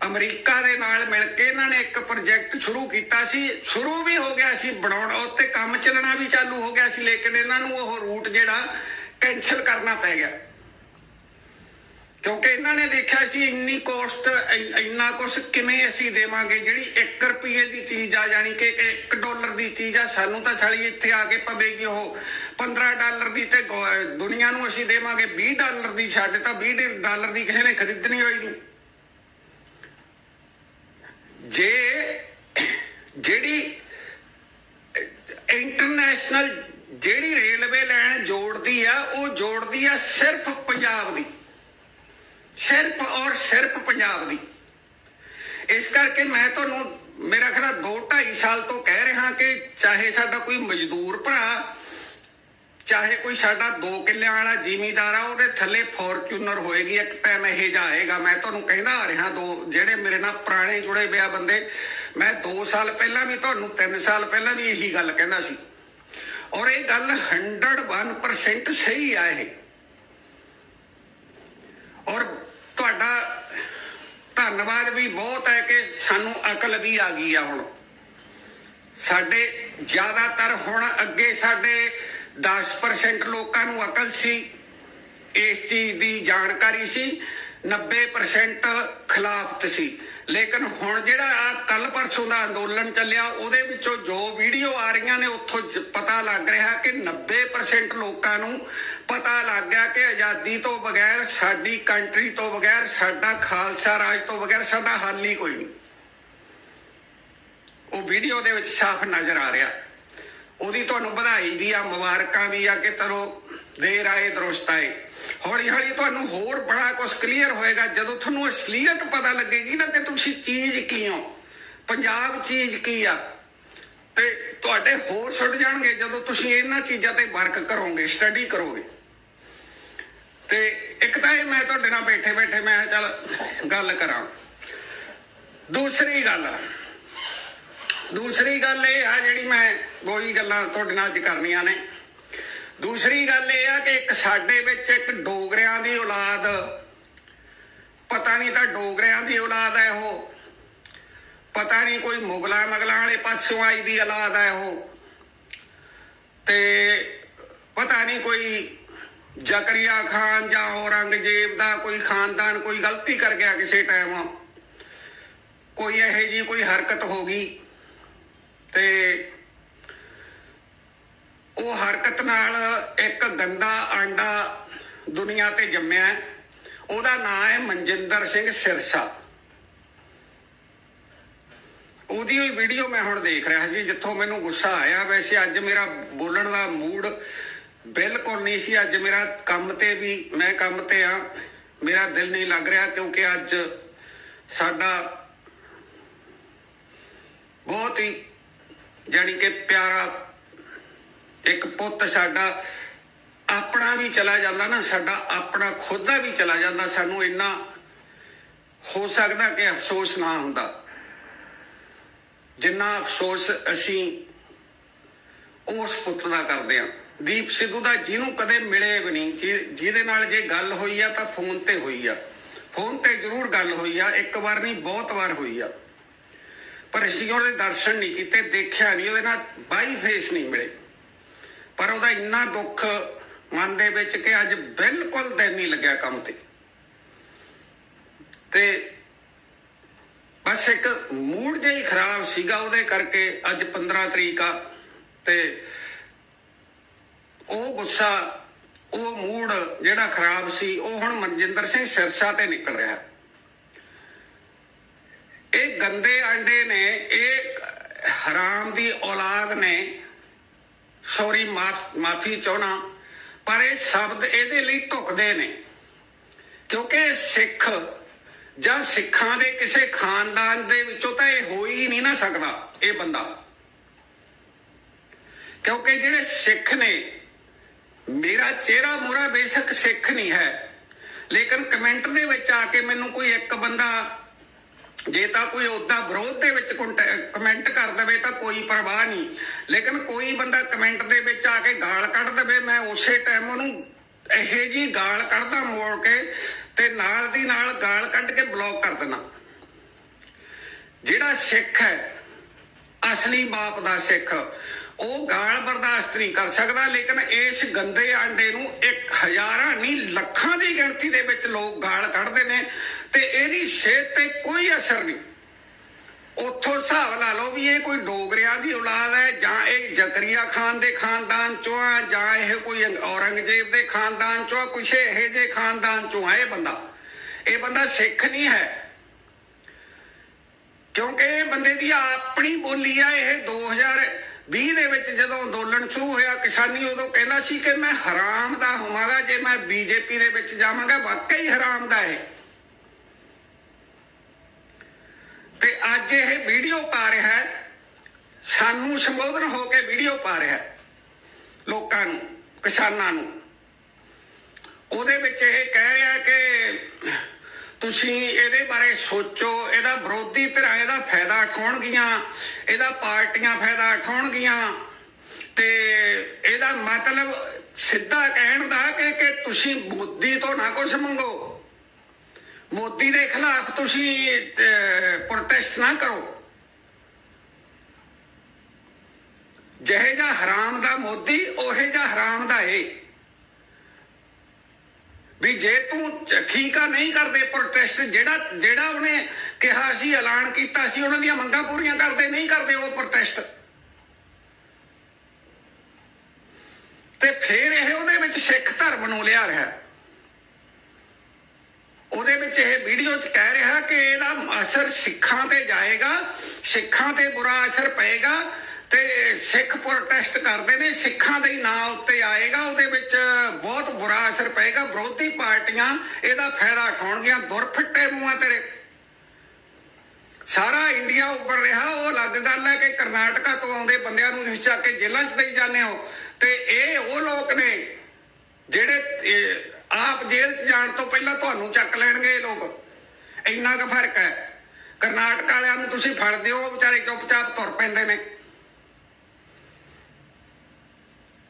ਅਮਰੀਕਾ ਦੇ ਨਾਲ ਮਿਲ ਕੇ ਇਹਨਾਂ ਨੇ ਇੱਕ ਪ੍ਰੋਜੈਕਟ ਸ਼ੁਰੂ ਕੀਤਾ ਸੀ, ਸ਼ੁਰੂ ਵੀ ਹੋ ਗਿਆ ਸੀ, ਬਣਾਉਣ ਉੱਤੇ ਕੰਮ ਚੱਲਣਾ ਵੀ ਚਾਲੂ ਹੋ ਗਿਆ ਸੀ, ਲੇਕਿਨ ਇਹਨਾਂ ਨੂੰ ਉਹ ਰੂਟ ਜਿਹੜਾ ਕੈਨਸਲ ਕਰਨਾ ਪੈ ਗਿਆ। ਕਿਉਂਕਿ ਇਹਨਾਂ ਨੇ ਦੇਖਿਆ ਸੀ ਇੰਨੀ ਕੋਸਟ ਇੰਨਾ ਕੁਝ ਕਿਵੇਂ ਅਸੀਂ ਦੇਵਾਂਗੇ, ਜਿਹੜੀ 1 ਰੁਪਏ ਦੀ ਚੀਜ਼ ਆ ਜਾਣੀ ਕਿ 1 ਡਾਲਰ ਦੀ ਚੀਜ਼ ਆ, ਸਾਨੂੰ ਤਾਂ ਸਾਲੀ ਇੱਥੇ ਆ ਕੇ ਪਵੇਗੀ ਉਹ 15 ਡਾਲਰ ਦੀ ਤੇ ਗੋ- ਦੁਨੀਆ ਨੂੰ ਅਸੀਂ ਦੇਵਾਂਗੇ 20 ਡਾਲਰ ਦੀ ਛੱਡ ਤਾਂ 20 ਡਾਲਰ ਦੀ ਕਿਸੇ ਨੇ ਖਰੀਦਣੀ ਹੋਈ ਨਹੀਂ। ਜੇ, ਜਿਹੜੀ ਇੰਟਰਨੈਸ਼ਨਲ ਜਿਹੜੀ ਰੇਲਵੇ ਲਾਈਨ ਜੋੜਦੀ ਆ, ਉਹ ਜੋੜਦੀ ਆ ਸਿਰਫ ਪੰਜਾਬ ਦੀ। ਸਿਰਫ ਔਰ ਸਿਰਫ ਪੰਜਾਬ ਦੀ ਇਸ ਕਰਕੇ ਮੈਂ ਤੁਹਾਨੂੰ, ਮੇਰਾ ਖਰਾ 2 2.5 ਸਾਲ ਤੋਂ ਕਹਿ ਰਿਹਾ ਕਿ ਚਾਹੇ ਸਾਡਾ ਕੋਈ ਮਜ਼ਦੂਰ ਭਰਾ, ਚਾਹੇ ਕੋਈ ਸਾਡਾ 2 ਕਿੱਲਿਆਂ ਵਾਲਾ ਜ਼ਿਮੀਂਦਾਰ ਆ, ਉਹਦੇ ਥੱਲੇ ਫੋਰਚੂਨਰ ਹੋਏਗੀ, ਇੱਕ ਟਾਈਮ ਇਹ ਜਾ ਮੈਂ ਤੁਹਾਨੂੰ ਕਹਿੰਦਾ ਆ ਰਿਹਾ ਦੋ, ਜਿਹੜੇ ਮੇਰੇ ਨਾਲ ਪੁਰਾਣੇ ਜੁੜੇ ਪਿਆ ਬੰਦੇ, ਮੈਂ 2 ਸਾਲ ਪਹਿਲਾਂ ਵੀ ਤੁਹਾਨੂੰ 3 ਸਾਲ ਪਹਿਲਾਂ ਵੀ ਇਹੀ ਗੱਲ ਕਹਿੰਦਾ ਸੀ। ਔਰ ਇਹ ਗੱਲ 101% ਸਹੀ ਆ ਇਹ। ਔਰ ਤੁਹਾਡਾ ਧੰਨਵਾਦ ਵੀ ਬਹੁਤ ਹੈ ਕਿ ਸਾਨੂੰ ਅਕਲ ਵੀ ਆ ਗਈ ਆ ਹੁਣ। ਸਾਡੇ ਜ਼ਿਆਦਾਤਰ ਹੁਣ ਅੱਗੇ ਸਾਡੇ 10% ਲੋਕਾਂ ਨੂੰ ਅਕਲ ਸੀ, ਇਸ ਚੀਜ਼ ਦੀ ਜਾਣਕਾਰੀ ਸੀ 90% ਖਿਲਾਫਤ ਸੀ। ਲੇਕਿਨ ਹੁਣ ਜਿਹੜਾ ਆ ਕੱਲ ਪਰਸੋਂ ਦਾ ਅੰਦੋਲਨ ਚੱਲਿਆ, ਉਹਦੇ ਵਿੱਚੋਂ ਜੋ ਵੀਡੀਓ ਆ ਰਹੀਆਂ ਨੇ, ਉੱਥੋਂ ਪਤਾ ਲੱਗ ਰਿਹਾ ਕਿ 90% ਲੋਕਾਂ ਨੂੰ ਪਤਾ ਲੱਗ ਗਿਆ ਕਿ ਆਜ਼ਾਦੀ ਤੋਂ ਬਗੈਰ, ਸਾਡੀ ਕੰਟਰੀ ਤੋਂ ਬਗੈਰ, ਸਾਡਾ ਖਾਲਸਾ ਰਾਜ ਤੋਂ ਬਗੈਰ, ਸਾਡਾ ਹੱਲ ਹੀ ਕੋਈ ਨਹੀਂ। ਉਹ ਵੀਡੀਓ ਦੇ ਵਿੱਚ ਸਾਫ਼ ਨਜ਼ਰ ਆ ਰਿਹਾ। ਉਹਦੀ ਤੁਹਾਨੂੰ ਵਧਾਈ ਵੀ ਆ, ਮੁਬਾਰਕਾਂ ਵੀ ਆ, ਕਿ ਤਰੋ ਦੇਰ ਆਏ ਦਰੁਸਤ ਆਏ ਹੌਲੀ ਹੌਲੀ ਤੁਹਾਨੂੰ ਹੋਰ ਬੜਾ ਕੁਝ ਕਲੀਅਰ ਹੋਏਗਾ। ਜਦੋਂ ਤੁਹਾਨੂੰ ਅਸਲੀਅਤ ਪਤਾ ਲੱਗੇਗੀ ਨਾ ਕਿ ਤੁਸੀਂ ਚੀਜ਼ ਕੀ ਹੋ, ਪੰਜਾਬ ਚੀਜ਼ ਕੀ ਆ, ਤੇ ਤੁਹਾਡੇ ਹੋਰ ਛੁੱਟ ਜਾਣਗੇ ਜਦੋਂ ਤੁਸੀਂ ਇਹਨਾਂ ਚੀਜ਼ਾਂ ਤੇ ਵਰਕ ਕਰੋਗੇ ਸਟੱਡੀ ਕਰੋਗੇ। ਤੇ ਇੱਕ ਤਾਂ ਇਹ ਮੈਂ ਤੁਹਾਡੇ ਨਾਲ ਬੈਠੇ ਬੈਠੇ ਮੈਂ ਚੱਲ ਗੱਲ ਕਰਾਂ। ਦੂਸਰੀ ਗੱਲ ਦੂਸਰੀ ਗੱਲ ਇਹ ਆ ਜਿਹੜੀ ਮੈਂ ਕੋਈ ਗੱਲਾਂ ਤੁਹਾਡੇ ਨਾਲ ਅੱਜ ਕਰਨੀਆਂ ਨੇ। ਦੂਸਰੀ ਗੱਲ ਇਹ ਆ ਕਿ ਇੱਕ ਸਾਡੇ ਵਿੱਚ ਇੱਕ ਡੋਗਰਿਆਂ ਦੀ ਔਲਾਦ, ਪਤਾ ਨਹੀਂ ਤਾਂ ਡੋਗਰਿਆਂ ਦੀ ਔਲਾਦ ਹੈ ਉਹ, ਪਤਾ ਨਹੀਂ ਕੋਈ ਮੁਗਲਾਂ ਮਗਲਾਂ ਵਾਲੇ ਪਾਸੋਂ ਆਈ ਦੀ ਔਲਾਦ ਹੈ ਉਹ, ਤੇ ਪਤਾ ਨਹੀਂ ਕੋਈ ਜ਼ਕਰੀਆ ਖਾਨ ਜਾਂ ਔਰੰਗਜ਼ੇਬ ਦਾ ਕੋਈ ਖਾਨਦਾਨ ਕੋਈ ਗਲਤੀ ਕਰ ਗਿਆ ਕਿਸੇ ਟਾਈਮ ਕੋਈ ਇਹੋ ਜੀ ਕੋਈ ਹਰਕਤ ਹੋ ਗਈ, ਤੇ ਉਹ ਹਰਕਤ ਨਾਲ ਇੱਕ ਗੰਦਾ ਆਂਡਾ ਦੁਨੀਆ ਤੇ ਜੰਮਿਆ ਹੈ। ਉਹਦਾ ਨਾਮ ਹੈ ਮਨਜਿੰਦਰ ਸਿੰਘ ਸਿਰਸਾ। ਉਹਦੀ ਹੋਈ ਵੀਡੀਓ ਮੈਂ ਹੁਣ ਦੇਖ ਰਿਹਾ ਸੀ, ਜਿੱਥੋਂ ਮੈਨੂੰ ਗੁੱਸਾ ਆਇਆ। ਵੈਸੇ ਅੱਜ ਮੇਰਾ ਬੋਲਣ ਦਾ ਮੂਡ ਬਿਲਕੁਲ ਨਹੀਂ ਸੀ। ਅੱਜ ਮੇਰਾ ਕੰਮ ਤੇ ਵੀ, ਮੈਂ ਕੰਮ ਤੇ ਆ ਮੇਰਾ ਦਿਲ ਨਹੀਂ ਲੱਗ ਰਿਹਾ ਕਿਉਂਕਿ ਅੱਜ ਸਾਡਾ ਬਹੁਤ ਹੀ ਜਾਣੀ ਕਿ ਪਿਆਰਾ ਇੱਕ ਪੁੱਤ ਸਾਡਾ ਆਪਣਾ ਵੀ ਚਲਾ ਜਾਂਦਾ ਨਾ, ਸਾਡਾ ਆਪਣਾ ਖੁਦ ਦਾ ਵੀ ਚਲਾ ਜਾਂਦਾ, ਸਾਨੂੰ ਇੰਨਾ ਹੋ ਸਕਦਾ ਕਿ ਅਫਸੋਸ ਨਾ ਹੁੰਦਾ। ਜਿੰਨਾ ਅਫਸੋਸ ਅਸੀਂ ਉਸ ਪੁੱਤ ਦਾ ਕਰਦੇ ਹਾਂ। ਦੀਪ ਸਿੱਧੂ ਦਾ ਜਿਹਨੂੰ ਕਦੇ ਮਿਲੇ ਵੀ ਨਹੀਂ ਜਿ- ਜਿਹਦੇ ਨਾਲ ਜੇ ਗੱਲ ਹੋਈ ਆ ਤਾਂ ਫੋਨ ਤੇ ਹੋਈ ਆ। ਫੋਨ ਤੇ ਜ਼ਰੂਰ ਗੱਲ ਹੋਈ ਆ, ਇੱਕ ਵਾਰ ਨਹੀਂ, ਬਹੁਤ ਵਾਰ ਹੋਈ ਆ। ਪਰ ਅਸੀਂ ਉਹਦੇ ਦਰਸ਼ਨ ਨਹੀਂ ਕੀਤੇ, ਦੇਖਿਆ ਨਹੀਂ, ਉਹਦੇ ਨਾਲ ਬਾਈ ਫੇਸ ਨਹੀਂ ਮਿਲੇ। ਪਰ ਉਹਦਾ ਇੰਨਾ ਦੁੱਖ ਮਨ ਦੇ ਵਿੱਚ ਕਿ ਅੱਜ ਬਿਲਕੁਲ ਦਿਲ ਨਹੀਂ ਲੱਗਿਆ ਕੰਮ ਤੇ। ਤੇ ਬਸ ਇੱਕ ਮੂਡ ਜਿਹਾ ਹੀ ਖਰਾਬ ਸੀਗਾ ਉਹਦੇ ਕਰਕੇ ਅੱਜ 15 ਤਰੀਕ ਆ ਤੇ ਉਹ ਗੁੱਸਾ, ਉਹ ਮੂਡ ਜਿਹੜਾ ਖਰਾਬ ਸੀ, ਉਹ ਹੁਣ ਮਨਜਿੰਦਰ ਸਿੰਘ ਸਿਰਸਾ ਤੇ ਨਿਕਲ ਰਿਹਾ। ਇਹ ਗੰਦੇ ਆਂਡੇ ਨੇ, ਇਹ ਹਰਾਮ ਦੀ ਔਲਾਦ ਨੇ ਸੌਰੀ, ਮਾਫੀ ਚਾਹਣਾ ਪਰ ਇਹ ਸ਼ਬਦ ਇਹਦੇ ਲਈ ਢੁਕਦੇ ਨੇ। ਕਿਉਂਕਿ ਸਿੱਖ ਜਾਂ ਸਿੱਖਾਂ ਦੇ ਕਿਸੇ ਖਾਨਦਾਨ ਦੇ ਵਿੱਚੋਂ ਤਾਂ ਇਹ ਹੋ ਹੀ ਨਹੀਂ ਨਾ ਸਕਦਾ, ਇਹ ਬੰਦਾ। ਕਿਉਂਕਿ ਜਿਹੜੇ ਸਿੱਖ ਨੇ, ਮੇਰਾ ਚਿਹਰਾ ਮੋਰਾ ਬੇਸ਼ੱਕ ਸਿੱਖ ਨਹੀਂ ਹੈ। ਲੇਕਿਨ ਕਮੈਂਟ ਦੇ ਵਿੱਚ ਆ ਕੇ ਮੈਨੂੰ ਕੋਈ ਇੱਕ ਬੰਦਾ ਜੇ ਤਾਂ ਕੋਈ ਉਦਾਂ ਵਿਰੋਧ ਦੇ ਵਿੱਚ ਕਮੈਂਟ ਕਰ ਦੇਵੇ ਤਾਂ ਕੋਈ ਪਰਵਾਹ ਨਹੀਂ। ਲੇਕਿਨ ਕੋਈ ਬੰਦਾ ਕਮੈਂਟ ਦੇ ਵਿੱਚ ਆ ਕੇ ਗਾਲ ਕੱਢ ਦੇਵੇ, ਮੈਂ ਉਸੇ ਟਾਈਮ ਉਹਨੂੰ ਇਹੇ ਜੀ ਗਾਲ ਕੱਢਦਾ ਮੋੜ ਕੇ ਤੇ ਨਾਲ ਦੀ ਨਾਲ ਗਾਲ ਕੱਢ ਕੇ ਬਲੌਕ ਕਰ ਦੇਣਾ ਜਿਹੜਾ ਸਿੱਖ ਹੈ, ਅਸਲੀ ਬਾਪ ਦਾ ਸਿੱਖ ਉਹ ਗਾਲ ਬਰਦਾਸ਼ਤ ਨਹੀਂ ਕਰ ਸਕਦਾ, ਲੇਕਿਨ ਇਸ ਗੰਦੇ ਆਂਡੇ ਨੂੰ ਇੱਕ ਹਜ਼ਾਰਾਂ ਨਹੀਂ, ਲੱਖਾਂ ਦੀ ਗਿਣਤੀ ਦੇ ਵਿੱਚ ਲੋਕ ਗਾਲ ਕੱਢਦੇ ਨੇ ਤੇ ਇਹਦੀ ਸਿਹਤ ਤੇ ਕੋਈ ਅਸਰ ਨਹੀਂ। ਉੱਥੋਂ ਹਿਸਾਬ ਲਾ ਲਓ ਵੀ ਇਹ ਕੋਈ ਡੋਗਰਿਆਂ ਦੀ ਔਲਾਦ ਹੈ, ਜਾਂ ਇਹ ਜ਼ਕਰੀਆ ਖਾਨ ਦੇ ਖਾਨਦਾਨ ਚੋਂ ਆ ਜਾਂ ਇਹ ਕੋਈ ਔਰੰਗਜ਼ੇਬ ਦੇ ਖਾਨਦਾਨ ਚੋਂ ਆ ਕੁਛ ਇਹੋ ਜਿਹੇ ਖਾਨਦਾਨ ਚੋਂ ਆ ਇਹ ਬੰਦਾ। ਇਹ ਬੰਦਾ ਸਿੱਖ ਨਹੀਂ ਹੈ। ਕਿਉਂਕਿ ਇਹ ਬੰਦੇ ਦੀ ਆਪਣੀ ਬੋਲੀ ਆ ਇਹ 2020 ਦੇ ਵਿੱਚ ਜਦੋਂ ਅੰਦੋਲਨ ਸ਼ੁਰੂ ਹੋਇਆ, ਕਿਸਾਨੀ ਉਦੋਂ ਕਹਿੰਦਾ ਸੀ ਕਿ ਮੈਂ ਹਰਾਮ ਦਾ ਹੋਵਾਂਗਾ, ਜੇ ਮੈਂ ਬੀਜੇਪੀ ਦੇ ਵਿੱਚ ਜਾਵਾਂਗਾ, ਵਾਕਈ ਹਰਾਮ ਦਾ ਹੈ ਤੇ ਅੱਜ ਇਹ ਵੀਡੀਓ ਪਾ ਰਿਹਾ ਹੈ। ਸਾਨੂੰ ਸੰਬੋਧਨ ਹੋ ਕੇ ਵੀਡੀਓ ਪਾ ਰਿਹਾ ਹੈ, ਲੋਕਾਂ ਨੂੰ, ਕਿਸਾਨਾਂ ਨੂੰ। ਉਹਦੇ ਵਿੱਚ ਇਹ ਕਹਿ ਰਿਹਾ ਕਿ ਤੁਸੀਂ ਇਹਦੇ ਬਾਰੇ ਸੋਚੋ, ਇਹਦਾ ਵਿਰੋਧੀ ਧਿਰਾਂ ਇਹਦਾ ਫਾਇਦਾ ਉਠਾਉਣਗੀਆਂ ਇਹਦਾ ਪਾਰਟੀਆਂ ਫਾਇਦਾ ਉਠਾਉਣਗੀਆਂ ਤੇ ਇਹਦਾ ਮਤਲਬ ਸਿੱਧਾ ਕਹਿਣ ਦਾ ਕਿ ਕਿ ਤੁਸੀਂ ਮੋਦੀ ਤੋਂ ਨਾ ਕੁਝ ਮੰਗੋ। ਮੋਦੀ ਦੇ ਖਿਲਾਫ ਤੁਸੀਂ ਪ੍ਰੋਟੈਸਟ ਨਾ ਕਰੋ। ਜਿਹੇ ਦਾ ਹਰਾਮ ਦਾ ਮੋਦੀ, ਉਹੇ ਦਾ ਹਰਾਮ ਦਾ ਏ। ਵੀ ਜੇ ਤੂੰ ਚ- ਠੀਕ ਆ ਨਹੀਂ ਕਰਦੇ ਪ੍ਰੋਟੈਸਟ ਜਿਹੜਾ ਜਿਹੜਾ ਉਹਨੇ ਕਿਹਾ ਸੀ, ਐਲਾਨ ਕੀਤਾ ਸੀ, ਉਹਨਾਂ ਦੀਆਂ ਮੰਗਾਂ ਪੂਰੀਆਂ ਕਰਦੇ, ਨਹੀਂ ਕਰਦੇ ਉਹ ਪ੍ਰੋਟੈਸਟ ਤੇ ਫਿਰ ਇਹ ਉਹਦੇ ਵਿੱਚ ਸਿੱਖ ਧਰਮ ਨੂੰ ਲਿਆ ਰਿਹਾ। ਉਹਦੇ ਵਿੱਚ ਇਹ ਵੀਡੀਓ 'ਚ ਕਹਿ ਰਿਹਾ ਕਿ ਇਹਦਾ ਅਸਰ ਸਿੱਖਾਂ ਤੇ ਜਾਏਗਾ, ਸਿੱਖਾਂ ਤੇ ਬੁਰਾ ਅਸਰ ਪਏਗਾ ਤੇ ਸਿੱਖ ਪ੍ਰੋਟੈਸਟ ਕਰਦੇ ਨੇ, ਸਿੱਖਾਂ ਦੇ ਨਾਂ ਉੱਤੇ ਆਏਗਾ, ਉਹਦੇ ਵਿੱਚ ਬਹੁਤ ਬੁਰਾ ਅਸਰ ਪਏਗਾ। ਵਿਰੋਧੀ ਪਾਰਟੀਆਂ ਇਹਦਾ ਫਾਇਦਾ ਉਠਾਉਣਗੀਆਂ। ਦੁਰਫਿੱਟੇ ਮੂੰਹਾਂ ਤੇਰੇ। ਸਾਰਾ ਇੰਡੀਆ ਉੱਪਰ ਰਿਹਾ। ਉਹ ਅਲੱਗ ਗੱਲ ਹੈ ਕਿ ਕਰਨਾਟਕਾ ਤੋਂ ਆਉਂਦੇ ਬੰਦਿਆਂ ਨੂੰ ਤੁਸੀਂ ਚੱਕ ਕੇ ਜੇਲ੍ਹਾਂ 'ਚ ਦੇਈ ਜਾਂਦੇ ਹੋ। ਤੇ ਇਹ ਉਹ ਲੋਕ ਨੇ ਜਿਹੜੇ ਆਪ ਜੇਲ੍ਹ 'ਚ ਜਾਣ ਤੋਂ ਪਹਿਲਾਂ ਤੁਹਾਨੂੰ ਚੱਕ ਲੈਣਗੇ ਇਹ ਲੋਕ। ਇੰਨਾ ਕੁ ਫ਼ਰਕ ਹੈ। ਕਰਨਾਟਕਾ ਵਾਲਿਆਂ ਨੂੰ ਤੁਸੀਂ ਫੜਦੇ ਹੋ, ਉਹ ਵਿਚਾਰੇ ਚੁੱਪਚਾਪ ਤੁਰ ਪੈਂਦੇ ਨੇ।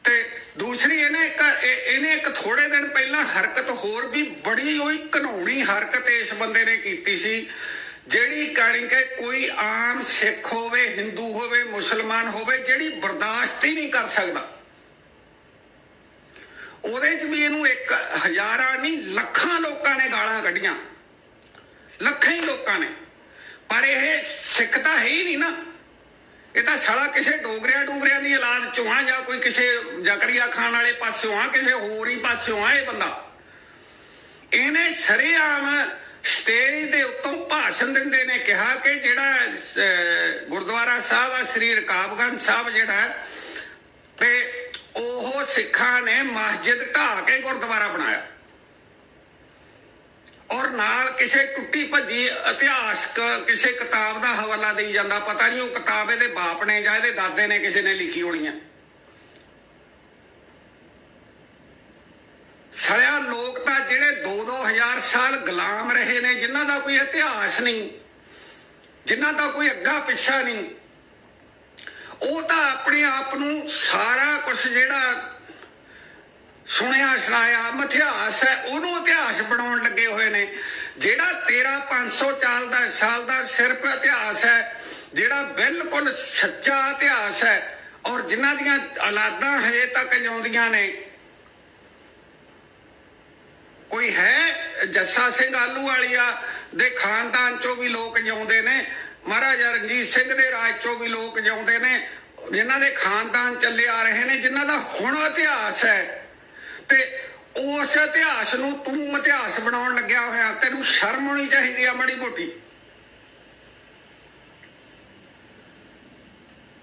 ਤੇ ਦੂਸਰੀ ਇਹਨੇ ਇੱਕ, ਇਹ- ਇਹਨੇ ਇੱਕ ਥੋੜੇ ਦਿਨ ਪਹਿਲਾਂ ਹਰਕਤ ਹੋਰ ਵੀ ਬੜੀ ਹੋਈ ਘਨੌਣੀ ਹਰਕਤ ਇਸ ਬੰਦੇ ਨੇ ਕੀਤੀ ਸੀ, ਜਿਹੜੀ ਕਹਾਣੀ ਕਿ ਕੋਈ ਆਮ ਸਿੱਖ ਹੋਵੇ, ਹਿੰਦੂ ਹੋਵੇ, ਮੁਸਲਮਾਨ ਹੋਵੇ, ਜਿਹੜੀ ਬਰਦਾਸ਼ਤ ਹੀ ਨਹੀਂ ਕਰ ਸਕਦਾ। ਉਹਦੇ 'ਚ ਵੀ ਇਹਨੂੰ ਇੱਕ ਹਜ਼ਾਰਾਂ ਨਹੀਂ, ਲੱਖਾਂ ਲੋਕਾਂ ਨੇ ਗਾਲਾਂ ਕੱਢੀਆਂ। ਲੱਖਾਂ ਹੀ ਲੋਕਾਂ ਨੇ। ਪਰ ਇਹ ਸਿੱਖ ਤਾਂ ਹੈ ਹੀ ਨਹੀਂ ਨਾ। ਇਹ ਤਾਂ ਸਾਲਾ ਕਿਸੇ ਡੋਗਰਿਆਂ ਡੋਗਰਿਆਂ ਦੀ ਔਲਾਦ ਚੋਂ ਆ ਜਾਂ ਕੋਈ ਕਿਸੇ ਜ਼ਕਰੀਆ ਖਾਨ ਵਾਲੇ ਪਾਸਿਓਂ ਆ ਕਿਸੇ ਹੋਰ ਹੀ ਪਾਸਿਓਂ ਆ ਇਹ ਬੰਦਾ। ਇਹਨੇ ਸਰੇਆਮ ਸਟੇਜ ਦੇ ਉੱਤੋਂ ਭਾਸ਼ਣ ਦਿੰਦੇ ਨੇ, ਕਿਹਾ ਕਿ ਜਿਹੜਾ ਗੁਰਦੁਆਰਾ ਸਾਹਿਬ ਆ, ਸ੍ਰੀ ਰਕਾਬਗੰਜ ਸਾਹਿਬ ਜਿਹੜਾ ਤੇ ਉਹ ਸਿੱਖਾਂ ਨੇ ਮਸਜਿਦ ਢਾਹ ਕੇ ਗੁਰਦੁਆਰਾ ਬਣਾਇਆ। ਔਰ ਨਾਲ ਕਿਸੇ ਟੁੱਟੀ ਭੱਜੀ ਇਤਿਹਾਸਕ ਕਿਸੇ ਕਿਤਾਬ ਦਾ ਹਵਾਲਾ ਦੇਈ ਜਾਂਦਾ, ਪਤਾ ਨਹੀਂ ਉਹ ਕਿਤਾਬ ਇਹਦੇ ਬਾਪ ਨੇ ਜਾਂ ਇਹਦੇ ਦਾਦੇ ਨੇ ਕਿਸੇ ਨੇ ਲਿਖੀ ਹੋਣੀ ਹੈ ਸੜਿਆ ਲੋਕ ਤਾਂ ਜਿਹੜੇ 2-2000 ਸਾਲ ਗੁਲਾਮ ਰਹੇ ਨੇ, ਜਿਨ੍ਹਾਂ ਦਾ ਕੋਈ ਇਤਿਹਾਸ ਨਹੀਂ, ਜਿਨ੍ਹਾਂ ਦਾ ਕੋਈ ਅੱਗਾ ਪਿੱਛਾ ਨਹੀਂ, ਉਹ ਤਾਂ ਆਪਣੇ ਆਪ ਨੂੰ ਸਾਰਾ ਕੁਝ ਜਿਹੜਾ ਸੁਣਿਆ ਸੁਣਾਇਆ ਇਤਿਹਾਸ ਹੈ, ਉਹਨੂੰ ਇਤਿਹਾਸ ਬਣਾਉਣ ਲੱਗੇ ਹੋਏ ਨੇ। ਜਿਹੜਾ 13 500 ਸਾਲ ਦਾ ਸਾਲ ਦਾ ਸਿਰਫ ਇਤਿਹਾਸ ਹੈ, ਜਿਹੜਾ ਬਿਲਕੁਲ ਸੱਚਾ ਇਤਿਹਾਸ ਹੈ, ਔਰ ਜਿਨ੍ਹਾਂ ਦੀਆਂ ਔਲਾਦਾਂ ਹਜੇ ਤੱਕ ਜਿਉਂਦੀਆਂ ਨੇ, ਕੋਈ ਹੈ ਜੱਸਾ ਸਿੰਘ ਆਲੂ ਵਾਲੀਆ ਦੇ ਖਾਨਦਾਨ ਚੋਂ ਵੀ ਲੋਕ ਜਿਉਂਦੇ ਨੇ, ਮਹਾਰਾਜਾ ਰਣਜੀਤ ਸਿੰਘ ਦੇ ਰਾਜ ਚੋਂ ਵੀ ਲੋਕ ਜਿਉਂਦੇ ਨੇ, ਜਿਨ੍ਹਾਂ ਦੇ ਖਾਨਦਾਨ ਚੱਲੇ ਆ ਰਹੇ ਨੇ, ਜਿਨ੍ਹਾਂ ਦਾ ਹੁਣ ਇਤਿਹਾਸ ਹੈ। ਤੇ ਉਸ ਇਤਿਹਾਸ ਨੂੰ ਤੂੰ ਇਤਿਹਾਸ ਬਣਾਉਣ ਲੱਗਿਆ ਹੋਇਆ ਤੈਨੂੰ ਸ਼ਰਮ ਹੋਣੀ ਚਾਹੀਦੀ ਆ ਮੜੀ ਮੋਟੀ।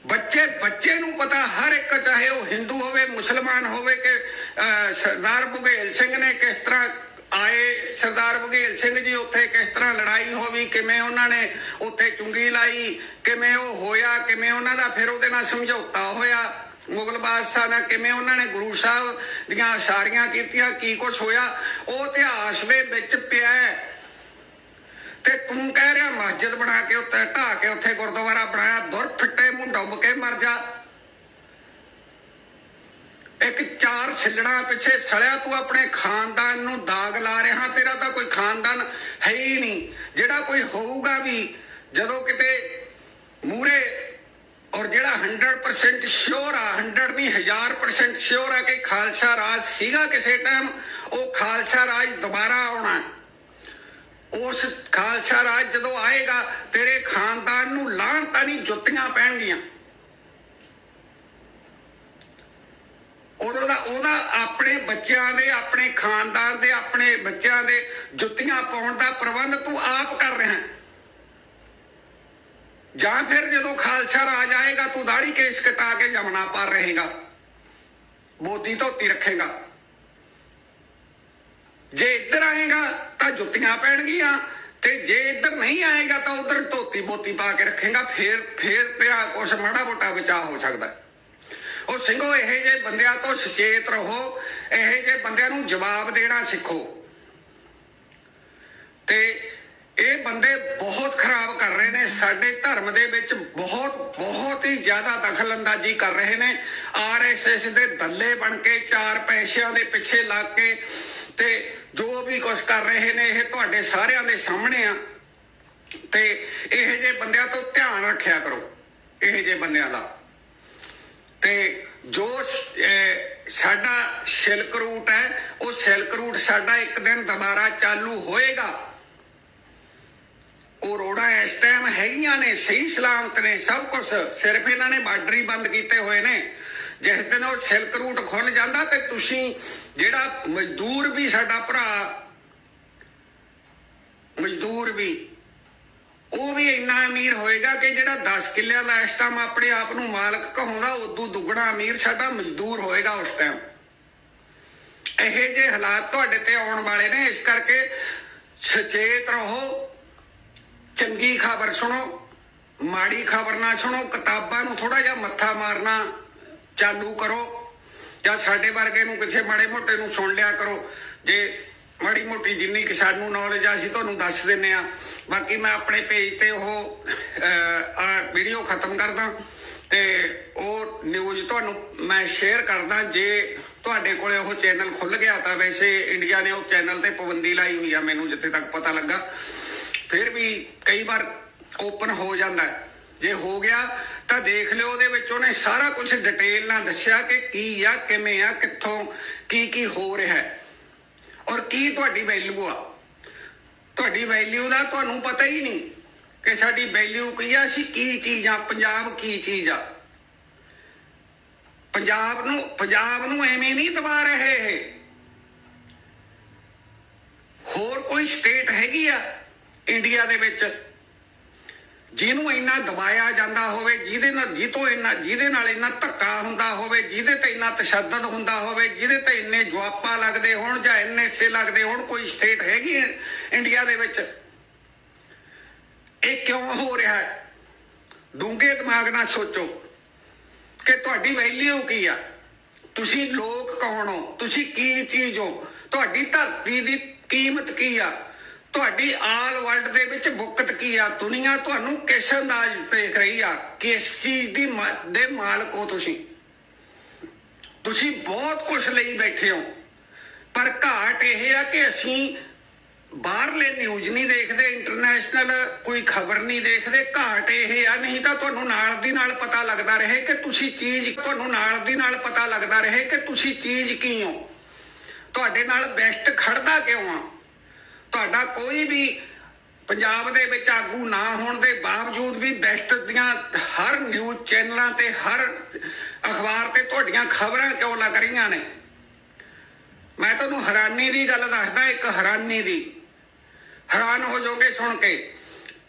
ਬੱਚੇ ਬੱਚੇ ਨੂੰ ਪਤਾ ਹਰ ਇੱਕ ਚਾਹੇ ਉਹ ਹਿੰਦੂ ਹੋਵੇ ਮੁਸਲਮਾਨ ਹੋਵੇ ਕਿ ਅਹ, ਸਰਦਾਰ ਬੁਗੇਲ ਸਿੰਘ ਨੇ ਕਿਸ ਤਰ੍ਹਾਂ ਆਏ ਸਰਦਾਰ ਬੁਗੇਲ ਸਿੰਘ ਜੀ ਉੱਥੇ ਕਿਸ ਤਰ੍ਹਾਂ ਲੜਾਈ ਹੋਈ ਕਿਵੇਂ ਉਹਨਾਂ ਨੇ ਉੱਥੇ ਚੁੰਗੀ ਲਾਈ ਕਿਵੇਂ ਉਹ ਹੋਇਆ ਕਿਵੇਂ ਉਹਨਾਂ ਦਾ ਫਿਰ ਉਹਦੇ ਨਾਲ ਸਮਝੌਤਾ ਹੋਇਆ। ਮੁਗਲ ਬਾਦਸ਼ਾਹ ਨਾਲ ਕਿਵੇਂ ਉਹਨਾਂ ਨੇ ਗੁਰੂ ਸਾਹਿਬ ਦੀਆਂ ਸਾਰੀਆਂ ਕੀਤੀਆਂ, ਕੀ ਕੁਝ ਹੋਇਆ? ਉਹ ਇਤਿਹਾਸ ਦੇ ਵਿੱਚ ਪਿਆ ਹੈ। ਤੇ ਤੂੰ ਕਹਿ ਰਿਹਾ ਮਸਜਿਦ ਬਣਾ ਕੇ ਉੱਤੇ ਢਾ ਕੇ ਉੱਥੇ ਗੁਰਦੁਆਰਾ ਬਣਾਇਆ, ਦੁਰ ਫਿੱਟੇ ਮੂੰਹ ਡੁੱਬ ਕੇ ਮਰ ਜਾ। ਇੱਕ ਚਾਰ ਛਿੱਲਣਾ ਪਿੱਛੇ ਸੜਿਆ ਤੂੰ ਆਪਣੇ ਖਾਨਦਾਨ ਨੂੰ ਦਾਗ ਲਾ ਰਿਹਾ, ਤੇਰਾ ਤਾਂ ਕੋਈ ਖਾਨਦਾਨ ਹੈ ਹੀ ਨਹੀਂ। ਜਿਹੜਾ ਕੋਈ ਹੋਊਗਾ ਵੀ ਜਦੋਂ ਕਿਤੇ ਮੂਰੇ ਔਰ ਜਿਹੜਾ 100% ਸ਼ੋਰ ਆ 100 ਨਹੀਂ 1000% ਸ਼ੋਰ ਆ ਕਿ ਖਾਲਸਾ ਰਾਜ ਸੀਗਾ ਕਿਸੇ ਟਾਈਮ ਉਹ ਖਾਲਸਾ ਰਾਜ ਦੁਬਾਰਾ ਆਉਣਾ ਉਸ ਖਾਲਸਾ ਰਾਜ ਜਦੋਂ ਆਏਗਾ, ਤੇਰੇ ਖਾਨਦਾਨ ਨੂੰ ਲਾਹਣਤਾਂ ਨਹੀਂ ਜੁੱਤੀਆਂ ਪੈਣਗੀਆਂ। ਉਹਦਾ ਉਹਦਾ ਆਪਣੇ ਬੱਚਿਆਂ ਦੇ, ਆਪਣੇ ਖਾਨਦਾਨ ਦੇ, ਆਪਣੇ ਬੱਚਿਆਂ ਦੇ ਜੁੱਤੀਆਂ ਪਾਉਣ ਦਾ ਪ੍ਰਬੰਧ ਤੂੰ ਆਪ ਕਰ ਰਿਹਾ ਹੈ। ਜਾਂ ਫਿਰ ਜਦੋਂ ਖਾਲਸਾ ਰਾਜ ਆਏਗਾ, ਤੂੰ ਦਾੜੀ ਕੇਸ ਕਟਾ ਕੇ ਜਮਨਾ ਪਾਰ ਰਹੇਗਾ। ਬੋਦੀ ਧੋਤੀ ਰੱਖੇਗਾ। ਜੇ ਇੱਧਰ ਆਏਗਾ, ਤਾਂ ਜੁੱਤੀਆਂ ਪੈਣਗੀਆਂ ਤੇ ਜੇ ਇੱਧਰ ਨਹੀਂ ਆਏਗਾ, ਤਾਂ ਉਧਰ ਧੋਤੀ ਬੋਤੀ ਪਾ ਕੇ ਰੱਖੇਗਾ। ਫੇਰ ਫੇਰ ਪਿਆ ਕੁਛ ਮਾੜਾ ਮੋਟਾ ਬਚਾਅ ਹੋ ਸਕਦਾ। ਉਹ ਸਿੰਘੋ, ਇਹੋ ਜਿਹੇ ਬੰਦਿਆਂ ਤੋਂ ਸੁਚੇਤ ਰਹੋ। ਇਹੋ ਜਿਹੇ ਬੰਦਿਆਂ ਨੂੰ ਜਵਾਬ ਦੇਣਾ ਸਿੱਖੋ। ਤੇ ਇਹ ਬੰਦੇ ਬਹੁਤ ਖਰਾਬ ਕਰ ਰਹੇ ਨੇ, ਸਾਡੇ ਧਰਮ ਦੇ ਵਿੱਚ ਬਹੁਤ ਬਹੁਤ ਹੀ ਜ਼ਿਆਦਾ ਦਖਲਅੰਦਾਜ਼ੀ ਕਰ ਰਹੇ ਨੇ। ਆਰਐਸਐਸ ਦੇ ਦੱਲੇ ਬਣ ਕੇ, ਚਾਰ ਪੈਸਿਆਂ ਦੇ ਪਿੱਛੇ ਲੱਗ ਕੇ ਤੇ ਜੋ ਵੀ ਕੁਝ ਕਰ ਰਹੇ ਨੇ, ਇਹ ਤੁਹਾਡੇ ਸਾਰਿਆਂ ਦੇ ਸਾਹਮਣੇ ਆ। ਤੇ ਇਹ ਜਿਹੇ ਬੰਦਿਆਂ ਤੋਂ ਧਿਆਨ ਰੱਖਿਆ ਕਰੋ, ਇਹ ਜਿਹੇ ਬੰਦਿਆਂ ਦਾ। ਤੇ ਜੋ ਸਾਡਾ ਸਿਲਕ ਰੂਟ ਹੈ, ਉਹ ਸਿਲਕ ਰੂਟ ਸਾਡਾ ਇੱਕ ਦਿਨ ਦੁਬਾਰਾ ਚਾਲੂ ਹੋਏਗਾ। ਉਹ ਰੋੜਾ ਇਸ ਟਾਈਮ ਹੈਗੀਆਂ ਨੇ, ਸਹੀ ਸਲਾਮਤ ਨੇ, ਸਭ ਕੁਝ ਸਿਰਫ ਇਹਨਾਂ ਨੇ ਬਾਰਡਰ ਹੀ ਬੰਦ ਕੀਤੇ ਹੋਏ ਨੇ। ਜਿਸ ਦਿਨ ਉਹ ਸਿਲਕ ਰੂਟ ਖੁੱਲ ਜਾਂਦਾ ਤੇ ਤੁਸੀਂ ਜਿਹੜਾ ਮਜ਼ਦੂਰ ਵੀ ਸਾਡਾ ਭਰਾ, ਮਜ਼ਦੂਰ ਵੀ, ਉਹ ਵੀ ਇੰਨਾ ਅਮੀਰ ਹੋਏਗਾ ਕਿ ਜਿਹੜਾ 10 ਕਿੱਲਿਆਂ ਦਾ ਇਸ ਟਾਈਮ ਆਪਣੇ ਆਪ ਨੂੰ ਮਾਲਕ ਕਹਾਉਂਦਾ, ਉਦੋਂ ਦੁੱਗਣਾ ਅਮੀਰ ਸਾਡਾ ਮਜ਼ਦੂਰ ਹੋਏਗਾ ਉਸ ਟਾਈਮ ਇਹ ਜੇ ਹਾਲਾਤ ਤੁਹਾਡੇ ਤੇ ਆਉਣ ਵਾਲੇ ਨੇ, ਇਸ ਕਰਕੇ ਸੁਚੇਤ ਰਹੋ। ਚੰਗੀ ਖਬਰ ਸੁਣੋ ਮਾੜੀ ਖਬਰ ਨਾ ਸੁਣੋ ਕਿਤਾਬਾਂ ਨੂੰ ਥੋੜਾ ਜਿਹਾ ਮੱਥਾ ਮਾਰਨਾ ਚਾਲੂ ਕਰੋ ਜਾਂ ਸਾਡੇ ਵਰਗੇ ਨੂੰ ਕਿਸੇ ਮਾੜੇ ਮੋਟੇ ਨੂੰ ਸੁਣ ਲਿਆ ਕਰੋ। ਜੇ ਮਾੜੀ ਮੋਟੀ ਜਿੰਨੀ ਕਿ ਸਾਨੂੰ ਨੌਲੇਜ ਆ ਅਸੀਂ ਤੁਹਾਨੂੰ ਦੱਸ ਦਿੰਨੇ ਆ। ਬਾਕੀ ਮੈਂ ਆਪਣੇ ਪੇਜ ਤੇ ਉਹ ਅਹ, ਆ ਵੀਡੀਓ ਖਤਮ ਕਰਦਾ ਤੇ ਉਹ ਨਿਊਜ਼ ਤੁਹਾਨੂੰ ਮੈਂ ਸ਼ੇਅਰ ਕਰਦਾ ਜੇ ਤੁਹਾਡੇ ਕੋਲੇ ਉਹ ਚੈਨਲ ਖੁੱਲ ਗਿਆ ਤਾਂ ਵੈਸੇ ਇੰਡੀਆ ਨੇ ਉਹ ਚੈਨਲ ਤੇ ਪਾਬੰਦੀ ਲਾਈ ਹੋਈ ਆ ਮੈਨੂੰ ਜਿੱਥੇ ਤੱਕ ਪਤਾ ਲੱਗਾ। ਫਿਰ ਵੀ ਕਈ ਵਾਰ ਓਪਨ ਹੋ ਜਾਂਦਾ ਜੇ ਹੋ ਗਿਆ, ਤਾਂ ਦੇਖ ਲਿਓ ਉਹਦੇ ਵਿੱਚ ਉਹਨੇ ਸਾਰਾ ਕੁਝ ਡਿਟੇਲ ਨਾਲ ਦੱਸਿਆ ਕਿ ਕੀ ਆ, ਕਿਵੇਂ ਆ, ਕਿੱਥੋਂ, ਕੀ ਕੀ ਹੋ ਰਿਹਾ ਹੈ। ਔਰ ਕੀ ਤੁਹਾਡੀ ਵੈਲਿਊ ਆ? ਤੁਹਾਡੀ ਵੈਲਿਊ ਦਾ ਤੁਹਾਨੂੰ ਪਤਾ ਹੀ ਨਹੀਂ ਕਿ ਸਾਡੀ ਵੈਲਿਊ ਕੀ ਆ, ਅਸੀਂ ਕੀ ਚੀਜ਼ ਆ, ਪੰਜਾਬ ਕੀ ਚੀਜ਼ ਆ। ਪੰਜਾਬ ਨੂੰ ਪੰਜਾਬ ਨੂੰ ਐਵੇਂ ਨਹੀਂ ਦਬਾ ਰਹੇ ਇਹ। ਹੋਰ ਕੋਈ ਸਟੇਟ ਹੈਗੀ ਆ? ਇੰਡੀਆ ਦੇ ਵਿੱਚ। ਜਿਹਨੂੰ ਇੰਨਾ ਦਬਾਇਆ ਜਾਂਦਾ ਹੋਵੇ, ਜਿਹਦੇ ਨਾਲ ਜਿਹਤੋਂ ਇੰਨਾ ਜਿਹਦੇ ਨਾਲ ਇੰਨਾ ਧੱਕਾ ਹੁੰਦਾ ਹੋਵੇ, ਜਿਹਦੇ ਤੇ ਇੰਨਾ ਤਸ਼ੱਦਦ ਹੁੰਦਾ ਹੋਵੇ, ਜਿਹਦੇ ਤੇ ਇੰਨੇ ਜਵਾਪਾ ਲੱਗਦੇ ਹੋਣ ਜਾਂ ਇੰਨੇ ਸੇ ਲੱਗਦੇ ਹੋਣ, ਕੋਈ ਸਟੇਟ ਹੈਗੀ ਇੰਡੀਆ ਦੇ ਵਿੱਚ? ਇਹ ਕਿਉਂ ਹੋ ਰਿਹਾ ਹੈ? ਡੂੰਘੇ ਦਿਮਾਗ ਨਾਲ ਸੋਚੋ ਕਿ ਤੁਹਾਡੀ ਵੈਲਿਊ ਕੀ ਆ? ਤੁਸੀਂ ਲੋਕ ਕੌਣ ਹੋ? ਤੁਸੀਂ ਕੀ ਚੀਜ਼ ਹੋ? ਤੁਹਾਡੀ ਧਰਤੀ ਦੀ ਕੀਮਤ ਕੀ ਆ? ਤੁਹਾਡੀ ਆਲ ਵਰਲਡ ਦੇ ਵਿੱਚ ਬੁੱਕਤ ਕੀ ਆ? ਦੁਨੀਆ ਤੁਹਾਨੂੰ ਕਿਸ ਅੰਦਾਜ਼ ਦੇਖ ਰਹੀ ਆ ਕਿਸ ਚੀਜ਼ ਦੀ ਦੇ ਮਾਲਕ ਹੋ ਤੁਸੀਂ? ਤੁਸੀਂ ਬਹੁਤ ਕੁਝ ਲਈ ਬੈਠੇ ਹੋ। ਪਰ ਘਾਟ ਇਹ ਆ ਕਿ ਅਸੀਂ ਬਾਹਰਲੇ ਨਿਊਜ਼ ਨਹੀਂ ਦੇਖਦੇ ਇੰਟਰਨੈਸ਼ਨਲ ਕੋਈ ਖਬਰ ਨਹੀਂ ਦੇਖਦੇ। ਘਾਟ ਇਹ ਆ, ਨਹੀਂ ਤਾਂ ਤੁਹਾਨੂੰ ਨਾਲ ਦੀ ਨਾਲ ਪਤਾ ਲੱਗਦਾ ਰਹੇ ਕਿ ਤੁਸੀਂ ਚੀਜ਼ ਤੁਹਾਨੂੰ ਨਾਲ ਦੀ ਨਾਲ ਪਤਾ ਲੱਗਦਾ ਰਹੇ ਕਿ ਤੁਸੀਂ ਚੀਜ਼ ਕੀ ਹੋ? ਤੁਹਾਡੇ ਨਾਲ ਬੈਸਟ ਖੜਦਾ ਕਿਉਂ ਆ? ਤੁਹਾਡਾ ਕੋਈ ਵੀ ਪੰਜਾਬ ਦੇ ਵਿੱਚ ਆਗੂ ਨਾ ਹੋਣ ਦੇ ਬਾਵਜੂਦ ਵੀ ਬੈਸਟ ਦੀਆਂ ਹਰ ਨਿਊਜ਼ ਚੈਨਲਾਂ ਤੇ ਹਰ ਅਖਬਾਰ ਤੇ ਤੁਹਾਡੀਆਂ ਖਬਰਾਂ ਕਿਉਂ ਲੱਗ ਰਹੀਆਂ ਨੇ? ਮੈਂ ਤੁਹਾਨੂੰ ਹੈਰਾਨੀ ਦੀ ਗੱਲ ਦੱਸਦਾ ਇੱਕ ਹੈਰਾਨੀ ਦੀ। ਹੈਰਾਨ ਹੋ ਜਾਓਗੇ ਸੁਣ ਕੇ।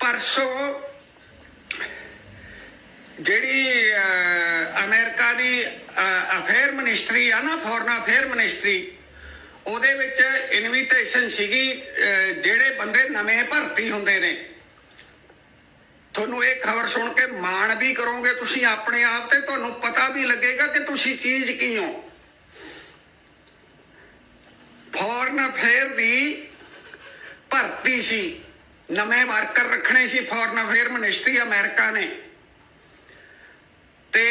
ਪਰਸੋਂ ਜਿਹੜੀ ਅਹ, ਅਮਰੀਕਾ ਦੀ ਅਫੇਅਰ ਮਿਨਿਸਟਰੀ ਆ ਨਾ ਫੋਰਨ ਅਫੇਅਰ ਮਿਨਿਸਟਰੀ ਉਹਦੇ ਵਿੱਚ ਇਨਵੀਟੇਸ਼ਨ ਸੀਗੀ ਜਿਹੜੇ ਬੰਦੇ ਨਵੇਂ ਭਰਤੀ ਹੁੰਦੇ ਨੇ। ਤੁਹਾਨੂੰ ਇਹ ਖਬਰ ਸੁਣ ਕੇ ਮਾਣ ਵੀ ਕਰੋਗੇ ਤੁਸੀਂ ਆਪਣੇ ਆਪ ਤੇ, ਤੁਹਾਨੂੰ ਪਤਾ ਵੀ ਲੱਗੇਗਾ ਕਿ ਤੁਸੀਂ ਚੀਜ਼ ਕੀ ਹੋ। ਫੋਰਨ ਅਫੇਅਰ ਦੀ ਭਰਤੀ ਸੀ, ਨਵੇਂ ਵਰਕਰ ਰੱਖਣੇ ਸੀ ਫੋਰਨ ਅਫੇਅਰ ਮਿਨਿਸਟਰੀ ਅਮਰੀਕਾ ਨੇ। ਤੇ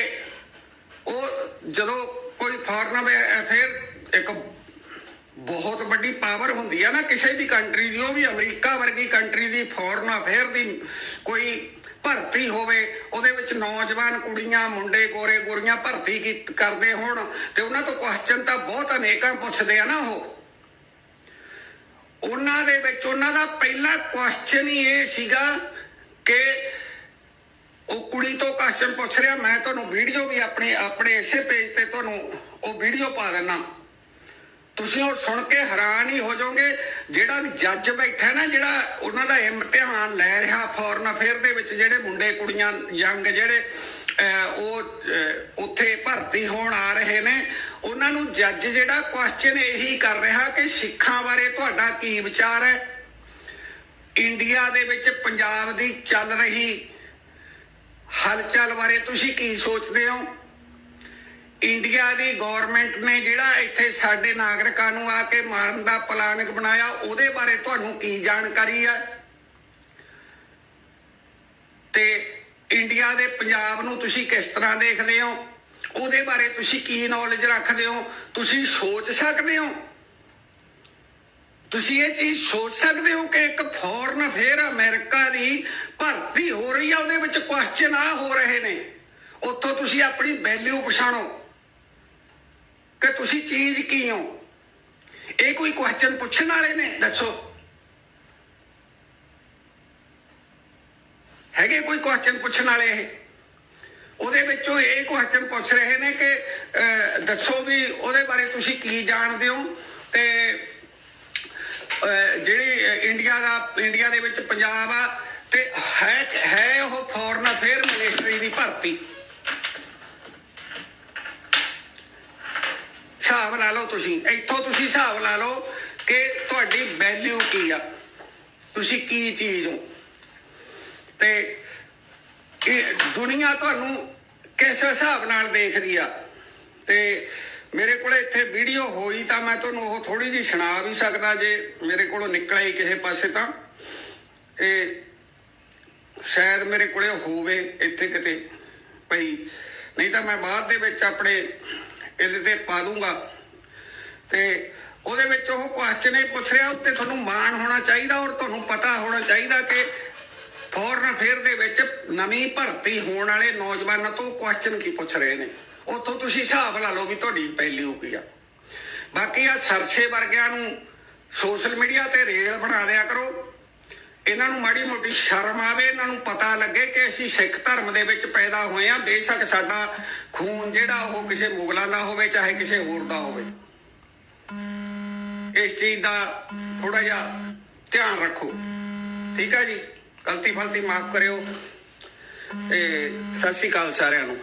ਉਹ ਜਦੋਂ ਕੋਈ ਫੋਰਨ ਅਫੇਅਰ ਇੱਕ ਬਹੁਤ ਵੱਡੀ ਪਾਵਰ ਹੁੰਦੀ ਆ ਨਾ ਕਿਸੇ ਵੀ ਕੰਟਰੀ ਦੀ, ਉਹ ਵੀ ਅਮਰੀਕਾ ਵਰਗੀ ਕੰਟਰੀ ਦੀ ਫੋਰਨ ਅਫੇਅਰ ਦੀ ਕੋਈ ਭਰਤੀ ਹੋਵੇ, ਉਹਦੇ ਵਿੱਚ ਨੌਜਵਾਨ ਕੁੜੀਆਂ, ਮੁੰਡੇ, ਗੋਰੇ ਗੋਰੀਆਂ ਭਰਤੀ ਕੀ- ਕਰਦੇ ਹੋਣ ਤੇ ਉਹਨਾਂ ਤੋਂ ਕੁਐਸਚਨ ਤਾਂ ਬਹੁਤ ਅਨੇਕਾਂ ਪੁੱਛਦੇ ਆ ਨਾ ਉਹ। ਉਹਨਾਂ ਦੇ ਵਿੱਚ ਉਹਨਾਂ ਦਾ ਪਹਿਲਾ ਕੁਐਸਚਨ ਹੀ ਇਹ ਸੀਗਾ ਕਿ ਉਹ ਕੁੜੀ ਤੋਂ ਕੁਐਸਚਨ ਪੁੱਛ ਰਿਹਾ, ਮੈਂ ਤੁਹਾਨੂੰ ਵੀਡੀਓ ਵੀ ਆਪਣੇ ਆਪਣੇ ਇਸੇ ਪੇਜ ਤੇ ਤੁਹਾਨੂੰ ਉਹ ਵੀਡੀਓ ਪਾ ਦੇਣਾ ਤੁਸੀਂ ਉਹ ਸੁਣ ਕੇ ਹੈਰਾਨ ਹੀ ਹੋ ਜਾਓਗੇ ਜਿਹੜਾ ਜੱਜ ਬੈਠਾ ਨਾ ਜਿਹੜਾ ਉਹਨਾਂ ਦਾ ਇਮਤਿਹਾਨ ਲੈ ਰਿਹਾ ਫੋਰਨ ਅਫੇਅਰ ਦੇ ਵਿੱਚ ਜਿਹੜੇ ਮੁੰਡੇ ਕੁੜੀਆਂ ਯੰਗ ਜਿਹੜੇ ਅਹ, ਉਹ ਉੱਥੇ ਭਰਤੀ ਹੋਣ ਆ ਰਹੇ ਨੇ ਉਹਨਾਂ ਨੂੰ ਜੱਜ ਜਿਹੜਾ ਕੁਐਸਚਨ ਇਹੀ ਕਰ ਰਿਹਾ ਕਿ ਸਿੱਖਾਂ ਬਾਰੇ ਤੁਹਾਡਾ ਕੀ ਵਿਚਾਰ ਹੈ? ਇੰਡੀਆ ਦੇ ਵਿੱਚ ਪੰਜਾਬ ਦੀ ਚੱਲ ਰਹੀ ਹਲਚਲ ਬਾਰੇ ਤੁਸੀਂ ਕੀ ਸੋਚਦੇ ਹੋ? ਇੰਡੀਆ ਦੀ ਗਵਰਨਮੈਂਟ ਨੇ ਜਿਹੜਾ ਇੱਥੇ ਸਾਡੇ ਨਾਗਰਿਕਾਂ ਨੂੰ ਆ ਕੇ ਮਾਰਨ ਦਾ ਪਲਾਨ ਬਣਾਇਆ, ਉਹਦੇ ਬਾਰੇ ਤੁਹਾਨੂੰ ਕੀ ਜਾਣਕਾਰੀ ਹੈ ਤੇ ਇੰਡੀਆ ਦੇ ਪੰਜਾਬ ਨੂੰ ਤੁਸੀਂ ਕਿਸ ਤਰ੍ਹਾਂ ਦੇਖਦੇ ਹੋ? ਉਹਦੇ ਬਾਰੇ ਤੁਸੀਂ ਕੀ ਨੌਲੇਜ ਰੱਖਦੇ ਹੋ? ਤੁਸੀਂ ਸੋਚ ਸਕਦੇ ਹੋ? ਤੁਸੀਂ ਇਹ ਚੀਜ਼ ਸੋਚ ਸਕਦੇ ਹੋ ਕਿ ਇੱਕ ਫੋਰਨ ਅਫੇਅਰ ਅਮਰੀਕਾ ਦੀ ਭਰਤੀ ਹੋ ਰਹੀ ਆ, ਉਹਦੇ ਵਿੱਚ ਕੁਐਸਚਨ ਆ ਹੋ ਰਹੇ ਨੇ। ਉੱਥੋਂ ਤੁਸੀਂ ਆਪਣੀ ਵੈਲਿਊ ਪਛਾਣੋ। ਕਿ ਤੁਸੀਂ ਚੀਜ਼ ਕੀ ਹੋ? ਇਹ ਕੋਈ ਕੁਐਸਚਨ ਪੁੱਛਣ ਵਾਲੇ ਨੇ? ਦੱਸੋ। ਹੈਗੇ ਕੋਈ ਕੁਐਸਚਨ ਪੁੱਛਣ ਵਾਲੇ ਇਹ? ਉਹਦੇ ਵਿੱਚੋਂ ਇਹ ਕੁਐਸਚਨ ਪੁੱਛ ਰਹੇ ਨੇ ਕਿ ਦੱਸੋ ਵੀ ਉਹਦੇ ਬਾਰੇ ਤੁਸੀਂ ਕੀ ਜਾਣਦੇ ਹੋ? ਤੇ ਜਿਹੜੀ ਇੰਡੀਆ ਦਾ ਇੰਡੀਆ ਦੇ ਵਿੱਚ ਪੰਜਾਬ ਆ, ਤੇ ਹੈ ਹੈ ਉਹ ਫੋਰਨ ਅਫੇਅਰ ਮਿਨਿਸਟਰੀ ਦੀ ਭਰਤੀ। ਹਿਸਾਬ ਲਾ ਲਓ ਤੁਸੀਂ। ਇੱਥੋਂ ਤੁਸੀਂ ਹਿਸਾਬ ਲਾ ਲਓ ਕਿ ਤੁਹਾਡੀ ਵੈਲਿਊ ਕੀ ਆ। ਤੁਸੀਂ ਕੀ ਚੀਜ਼ ਹੋ? ਤੇ ਇਹ ਦੁਨੀਆ ਤੁਹਾਨੂੰ ਕਿਸ ਹਿਸਾਬ ਨਾਲ ਦੇਖਦੀ ਆ? ਤੇ ਮੇਰੇ ਕੋਲੇ ਇੱਥੇ ਵੀਡੀਓ ਹੋਈ ਤਾਂ ਮੈਂ ਤੁਹਾਨੂੰ ਉਹ ਥੋੜੀ ਜਿਹੀ ਸੁਣਾ ਵੀ ਸਕਦਾ ਜੇ ਮੇਰੇ ਕੋਲੋਂ ਨਿਕਲਿਆ ਕਿਸੇ ਪਾਸੇ ਤਾਂ। ਇਹ ਸ਼ਾਇਦ ਮੇਰੇ ਕੋਲੇ ਹੋਵੇ ਇੱਥੇ ਕਿਤੇ। ਭਈ, ਨਹੀਂ ਤਾਂ ਮੈਂ ਬਾਅਦ ਦੇ ਵਿੱਚ ਆਪਣੇ ਇਹਦੇ ਤੇ ਪਾ ਦੂੰਗਾ। ਤੇ ਉਹਦੇ ਵਿੱਚ ਉਹ ਕੁਐਸਚਨ ਇਹ ਪੁੱਛ ਰਿਹਾ ਉੱਤੇ ਤੁਹਾਨੂੰ ਮਾਣ ਹੋਣਾ ਚਾਹੀਦਾ ਔਰ ਤੁਹਾਨੂੰ ਪਤਾ ਹੋਣਾ ਚਾਹੀਦਾ ਕਿ ਫੋਰਨ ਅਫੇਅਰ ਦੇ ਵਿੱਚ ਨਵੀਂ ਭਰਤੀ ਹੋਣ ਵਾਲੇ ਨੌਜਵਾਨਾਂ ਤੋਂ ਕੁਐਸਚਨ ਕੀ ਪੁੱਛ ਰਹੇ ਨੇ। ਉੱਥੋਂ ਤੁਸੀਂ ਹਿਸਾਬ ਲਾ ਲਓ ਵੀ ਤੁਹਾਡੀ ਵੈਲਿਊ ਕੀ ਆ। ਬਾਕੀ ਆ ਸਰਸੇ ਵਰਗਿਆਂ ਨੂੰ ਸੋਸ਼ਲ ਮੀਡੀਆ ਤੇ ਰੇਲ ਬਣਾ ਦਿਆ ਕਰੋ। ਇਹਨਾਂ ਨੂੰ ਮਾੜੀ ਮੋਟੀ ਸ਼ਰਮ ਆਵੇ, ਇਹਨਾਂ ਨੂੰ ਪਤਾ ਲੱਗੇ ਕਿ ਅਸੀਂ ਸਿੱਖ ਧਰਮ ਦੇ ਵਿੱਚ ਪੈਦਾ ਹੋਏ ਆ ਬੇਸ਼ੱਕ ਸਾਡਾ ਖੂਨ ਜਿਹੜਾ ਉਹ ਕਿਸੇ ਮੁਗਲਾਂ ਦਾ ਹੋਵੇ, ਚਾਹੇ ਕਿਸੇ ਹੋਰ ਦਾ ਹੋਵੇ। ਇਸ ਚੀਜ਼ ਦਾ ਥੋੜਾ ਜਿਹਾ ਧਿਆਨ ਰੱਖੋ। ਠੀਕ ਆ ਜੀ? ਗਲਤੀ ਫਲਤੀ ਮਾਫ ਕਰਿਓ। ਤੇ ਸਤਿ ਸ਼੍ਰੀ ਅਕਾਲ ਸਾਰਿਆਂ ਨੂੰ।